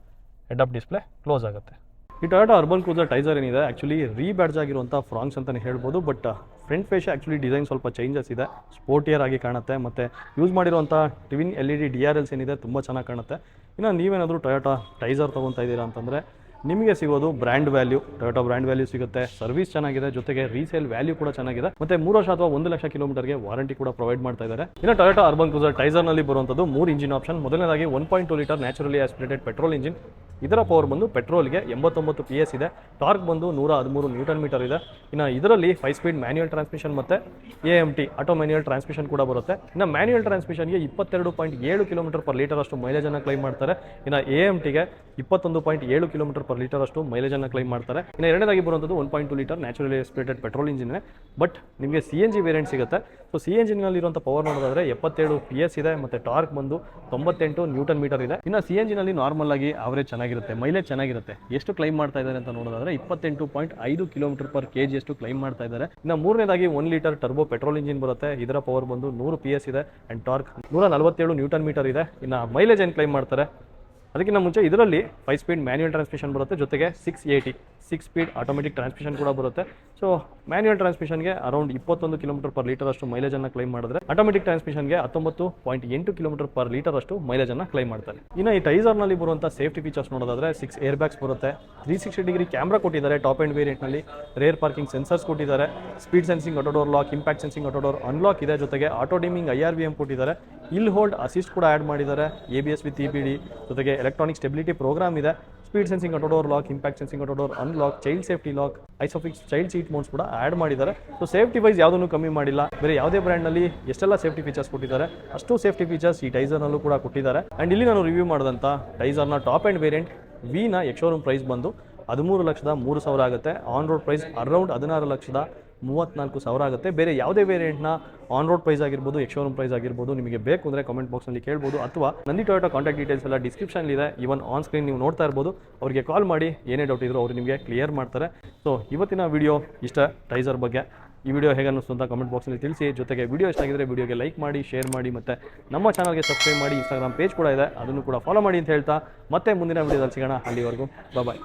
S1: ಹೆಡ್ ಅಪ್ ಡಿಸ್ಪ್ಲೇ ಕ್ಲೋಸ್ ಆಗುತ್ತೆ. ಈ ಟೊಯೋಟಾ ಅರ್ಬನ್ ಕ್ರೂಸರ್ ಟೈಸರ್ ಏನಿದೆ? ಆ್ಯಕ್ಚುಲಿ ರೀಬ್ಯಾಡ್ಜ್ ಆಗಿರುವಂಥ ಫ್ರಾಂಗ್ಸ್ ಅಂತಲೇ ಹೇಳ್ಬೋದು but front face actually design ಸ್ವಲ್ಪ ಚೇಂಜಸ್ ಇದೆ. ಸ್ಪೋರ್ಟಿಯರ್ ಆಗಿ ಕಾಣುತ್ತೆ. ಮತ್ತು ಯೂಸ್ ಮಾಡಿರುವಂಥ twin L E D D R Ls ಏನಿದೆ, ತುಂಬ ಚೆನ್ನಾಗಿ ಕಾಣುತ್ತೆ. ಇನ್ನು ನೀವೇನಾದರೂ ಟೊಯೋಟಾ ಟೈಸರ್ ತೊಗೊತಾ ಇದ್ದೀರಾ ಅಂತಂದರೆ ನಿಮಗೆ ಸಿಗೋದು brand value. Toyota brand value ಸಿಗುತ್ತೆ. ಸರ್ವಿಸ್ ಚೆನ್ನಾಗಿದೆ, ಜೊತೆಗೆ ರೀಸೇಲ್ ವ್ಯಾಲ್ಯೂ ಕೂಡ ಚೆನ್ನಾಗಿದೆ. ಮತ್ತೆ ಮೂರು ವರ್ಷ ಅಥವಾ ಒಂದು ಲಕ್ಷ ಕಿಲೋಮೀಟರ್ಗೆ ವಾರಂಟಿ ಕೂಡ ಪ್ರೊವೈಡ್ ಮಾಡ್ತಾ ಇದ್ದಾರೆ. ಇನ್ನು ಟೊಯೋಟೋ ಅರ್ಬನ್ ಕ್ರೂಸರ್ ಟೈಸರ್ನಲ್ಲಿ ಬರುವಂಥದ್ದು ಮೂರು ಇಂಜಿನ್ ಆಪ್ಷನ್ ಮೊದಲನೇದಾಗಿ one point two litre naturally aspirated petrol engine ಇದರ ಪವರ್ ಬಂದು ಪೆಟ್ರೋಲ್ಗೆ ಎಂಬತ್ತೊಂಬತ್ತು ಪಿ ಎಸ್ ಇದೆ. ಟಾರ್ಕ್ ಬಂದು ನೂರ ಹದಿಮೂರು ನ್ಯೂಟನ್ ಮೀಟರ್ ಇದೆ. ಇನ್ನು ಇದರಲ್ಲಿ ಫೈವ್ ಸ್ಪೀಡ್ ಮ್ಯಾನ್ಯುಯಲ್ ಟ್ರಾನ್ಸ್ಮಿಷನ್ ಮತ್ತೆ A M T auto manual transmission ಕೂಡ ಬರುತ್ತೆ. ಇನ್ನು ಮ್ಯಾನ್ಯುಯಲ್ ಟ್ರಾನ್ಸ್ಮಿಷನ್ಗೆ ಇಪ್ಪತ್ತೆರಡು ಪಾಯಿಂಟ್ ಏಳು ಕಿಲೋಮೀಟರ್ ಪರ್ ಲೀಟರ್ ಅಷ್ಟು ಮೈಲೇಜನ್ನು ಕ್ಲೈಮ್ ಮಾಡ್ತಾರೆ. ಇನ್ನು ಎ ಎಂ ಟಿಗೆ ಇಪ್ಪತ್ತೊಂದು ಪಾಯಿಂಟ್ ಏಳು ಕಿಲೋಮೀಟರ್ ಪರ್ ಲೀಟರ್ ಅಷ್ಟು ಮೈಲೇಜ್ ಅನ್ನ ಕ್ಲೈಮ್ ಮಾಡ್ತಾರೆ. ಇನ್ನು ಎರಡನೇದಾಗಿ ಬರುವಂಥದ್ದು one point two litre naturally aspirated petrol engine but ನಿಮಗೆ ಸಿ ಎನ್ ಜಿ ವೇರಿಯಂಟ್ ಸಿಗುತ್ತೆ. ಸೊ ಸಿ ಎನ್ ಜಿನಲ್ಲಿರುವಂಥ ಪವರ್ ನೋಡೋದಾದ್ರೆ ಎಪ್ಪತ್ತೇಳು ಪಿ ಎಸ್ ಇದೆ, ಮತ್ತು ಟಾರ್ಕ್ ಬಂದು ತೊಂಬತ್ತೆಂಟು ನ್ಯೂಟನ್ ಮೀಟರ್ ಇದೆ. ಇನ್ನು ಸಿ ಎನ್ ಜಿನಲ್ಲಿ ನಾರ್ಮಲ್ ಆಗಿ ಅವರೇಜ್ ಚೆನ್ನಾಗಿರುತ್ತೆ ಮೈಲೇಜ್ ಚೆನ್ನಾಗಿರುತ್ತೆ. ಎಷ್ಟು ಕ್ಲೈಮ್ ಮಾಡ್ತಾ ಇದ್ದಾರೆ ಅಂತ ನೋಡೋದಾದ್ರೆ ಇಪ್ಪತ್ತೆಂಟು ಪಾಯಿಂಟ್ ಐದು ಕಿಲೋಮೀಟರ್ ಪರ್ ಕೆ ಜಿ ಎಷ್ಟು ಕ್ಲೈಮ್ ಮಾಡ್ತಾ ಇದ್ದಾರೆ. ಇನ್ನು ಮೂರನೇದಾಗಿ one litre turbo petrol engine ಬರುತ್ತೆ. ಇದರ ಪವರ್ ಬಂದು ನೂರು ಪಿ ಎಸ್ ಇದೆ ಅಂಡ್ ಟಾರ್ಕ್ ನೂರ ನಲವತ್ತೇಳು ನ್ಯೂಟನ್ ಮೀಟರ್ ಇದೆ. ಇನ್ನು ಮೈಲೇಜ್ ಏನು ಕ್ಲೈಮ್ ಮಾಡ್ತಾರೆ? ಅದಕ್ಕಿಂತ ಮುಂಚೆ ಇದರಲ್ಲಿ ಫೈವ್ ಸ್ಪೀಡ್ ಮ್ಯಾನ್ಯುವಲ್ ಟ್ರಾನ್ಸ್ಮಿಷನ್ ಬರುತ್ತೆ, ಜೊತೆಗೆ six eighty six speed automatic transmission ಕೂಡ ಬರುತ್ತೆ. ಸೊ ಮ್ಯಾನ್ಯಲ್ ಟ್ರಾನ್ಸ್ಮಿಷನ್ಗೆ ಅರೌಂಡ್ ಇಪ್ಪತ್ತೊಂದು ಕಿಲೋಮೀಟರ್ ಪರ್ ಲೀಟರ್ ಅಷ್ಟು ಮೈಲೇಜನ್ನು ಕ್ಲೈಮ್ ಮಾಡಿದ್ರೆ ಆಟೋಮೆಟಿಕ್ ಟ್ರಾನ್ಸ್ಮಿಷನ್ಗೆ ಹತ್ತೊಂಬತ್ತು ಪಾಯಿಂಟ್ ಎಂಟು ಕಿಲೋಮೀಟರ್ ಪರ್ ಲೀಟರ್ ಅಷ್ಟು ಮೈಲೇಜನ್ನು ಕ್ಲೈಮ್ ಮಾಡ್ತಾರೆ. ಇನ್ನು ಈ ಟೈಸರ್ನಲ್ಲಿ ಬರುವಂಥ ಸೇಫ್ಟಿ ಫೀಚರ್ಸ್ ನೋಡೋದಾದ್ರೆ ಸಿಕ್ಸ್ ಏರ್ ಬ್ಯಾಗ್ಸ್ ಬರುತ್ತೆ. ತ್ರೀ ಸಿಕ್ಸ್ಟಿ ಡಿಗ್ರಿ ಕ್ಯಾಮ್ರಾ ಕೊಟ್ಟಿದ್ದಾರೆ ಟಾಪ್ ಆ್ಯಂಡ್ ವೇರಿಯಂಟ್ನಲ್ಲಿ ರೇರ್ ಪಾರ್ಕಿಂಗ್ ಸೆನ್ಸರ್ಸ್ ಕೊಟ್ಟಿದ್ದಾರೆ. Speed sensing auto door lock impact sensing auto door unlock ಇದೆ, ಜೊತೆಗೆ auto dimming I R V M ಕೊಟ್ಟಿದ್ದಾರೆ. ಇಲ್ ಹೋಲ್ಡ್ ಅಸಿಸ್ಟ್ ಕೂಡ ಆ್ಯಡ್ ಮಾಡಿದ್ದಾರೆ. A B S with E B D ಜೊತೆಗೆ ಎಲೆಕ್ಟ್ರಾನಿಕ್ ಸ್ಟೆಬಿಲಿಟಿ ಪ್ರೋಗ್ರಾಮ್ ಇದೆ. Speed sensing auto door lock impact sensing auto door unlock child safety lock ISOFIX child seat modes ಕೂಡ ಆ್ಯಡ್ ಮಾಡಿದ್ದಾರೆ. ಸೊ ಸೇಫ್ಟಿ ವೈಸ್ ಯಾವುದನ್ನು ಕಮ್ಮಿ ಮಾಡಿಲ್ಲ. ಬೇರೆ ಯಾವುದೇ ಬ್ರ್ಯಾಂಡ್ನಲ್ಲಿ ಎಷ್ಟೆಲ್ಲ ಸೇಫ್ಟಿ ಫೀಚರ್ಸ್ ಕೊಟ್ಟಿದ್ದಾರೆ, ಅಷ್ಟು ಸೇಫ್ಟಿ ಫೀಚರ್ಸ್ ಈ ಟೈಸರ್ನಲ್ಲೂ ಕೂಡ ಕೊಟ್ಟಿದ್ದಾರೆ. ಆ್ಯಂಡ್ ಇಲ್ಲಿ ನಾನು ರಿವ್ಯೂ ಮಾಡಿದಂಥ ಟೈಸರ್ನ ಟಾಪ್ ಆ್ಯಂಡ್ ವೇರಿಯಂಟ್ ವಿನ ಎಕ್ಶೋರೂಮ್ ಪ್ರೈಸ್ ಬಂದು ಹದಿಮೂರು ಲಕ್ಷದ ಮೂರು ಸಾವಿರ ಆಗುತ್ತೆ. ಆನ್ ರೋಡ್ ಪ್ರೈಸ್ ಅರೌಂಡ್ ಹದಿನಾರು ಲಕ್ಷದ ಮೂವತ್ತ್ನಾಲ್ಕು ಸಾವಿರ ಆಗುತ್ತೆ. ಬೇರೆ ಯಾವುದೇ ವೇರಿಯಂಟ್ನ ಆನ್ ರೋಡ್ ಪ್ರೈಸ್ ಆಗಿರ್ಬೋದು ಎಕ್ಶೋರೂಮ್ ಪ್ರೈಸ್ ಆಗಿರ್ಬೋದು, ನಿಮಗೆ ಬೇಕು ಅಂದರೆ ಕಾಮೆಂಟ್ ಬಾಕ್ಸ್ನಲ್ಲಿ ಕೇಳ್ಬೋದು. ಅಥವಾ ನಂದಿ ಟೊಯೋಟಾ ಕಾಂಟ್ಯಾಕ್ಟ್ ಡೀಟೇಲ್ಸ್ ಎಲ್ಲ ಡಿಸ್ಕ್ರಿಪ್ಷನ್ ಇದೆ. ಇವನ್ ಆನ್ ಸ್ಕ್ರೀನ್ ನೀವು ನೋಡ್ತಾ ಇರ್ಬೋದು. ಅವರಿಗೆ ಕಾಲ್ ಮಾಡಿ, ಏನೇ ಡೌಟ್ ಇದ್ದರೂ ಅವರು ನಿಮಗೆ ಕ್ಲಿಯರ್ ಮಾಡ್ತಾರೆ. ಸೊ ಇವತ್ತಿನ ವಿಡಿಯೋ ಇಷ್ಟ ಟೈಸರ್ ಬಗ್ಗೆ. ಈ ವಿಡಿಯೋ ಹೇಗೆ ಅನ್ನಿಸ್ತು ಅಂತ ಕಮೆಂಟ್ ಬಾಕ್ಸಲ್ಲಿ ತಿಳಿಸಿ. ಜೊತೆಗೆ ವಿಡಿಯೋ ಇಷ್ಟ ಆಗಿದ್ರೆ ವಿಡಿಯೋಗೆ ಲೈಕ್ ಮಾಡಿ ಶೇರ್ ಮಾಡಿ ಮತ್ತು ನಮ್ಮ ಚಾನಲ್ಗೆ ಸಬ್ಸ್ಕ್ರೈಬ್ ಮಾಡಿ ಇನ್ಸ್ಟಾಗ್ರಾಮ್ ಪೇಜ್ ಕೂಡ ಇದೆ. ಅದನ್ನು ಕೂಡ ಫಾಲೋ ಮಾಡಿ ಅಂತ ಹೇಳ್ತಾ ಮತ್ತೆ ಮುಂದಿನ ವಿಡಿಯೋದಲ್ಲಿ ಸಿಗೋಣ. ಅಲ್ಲಿವರೆಗೂ ಬಾಯ್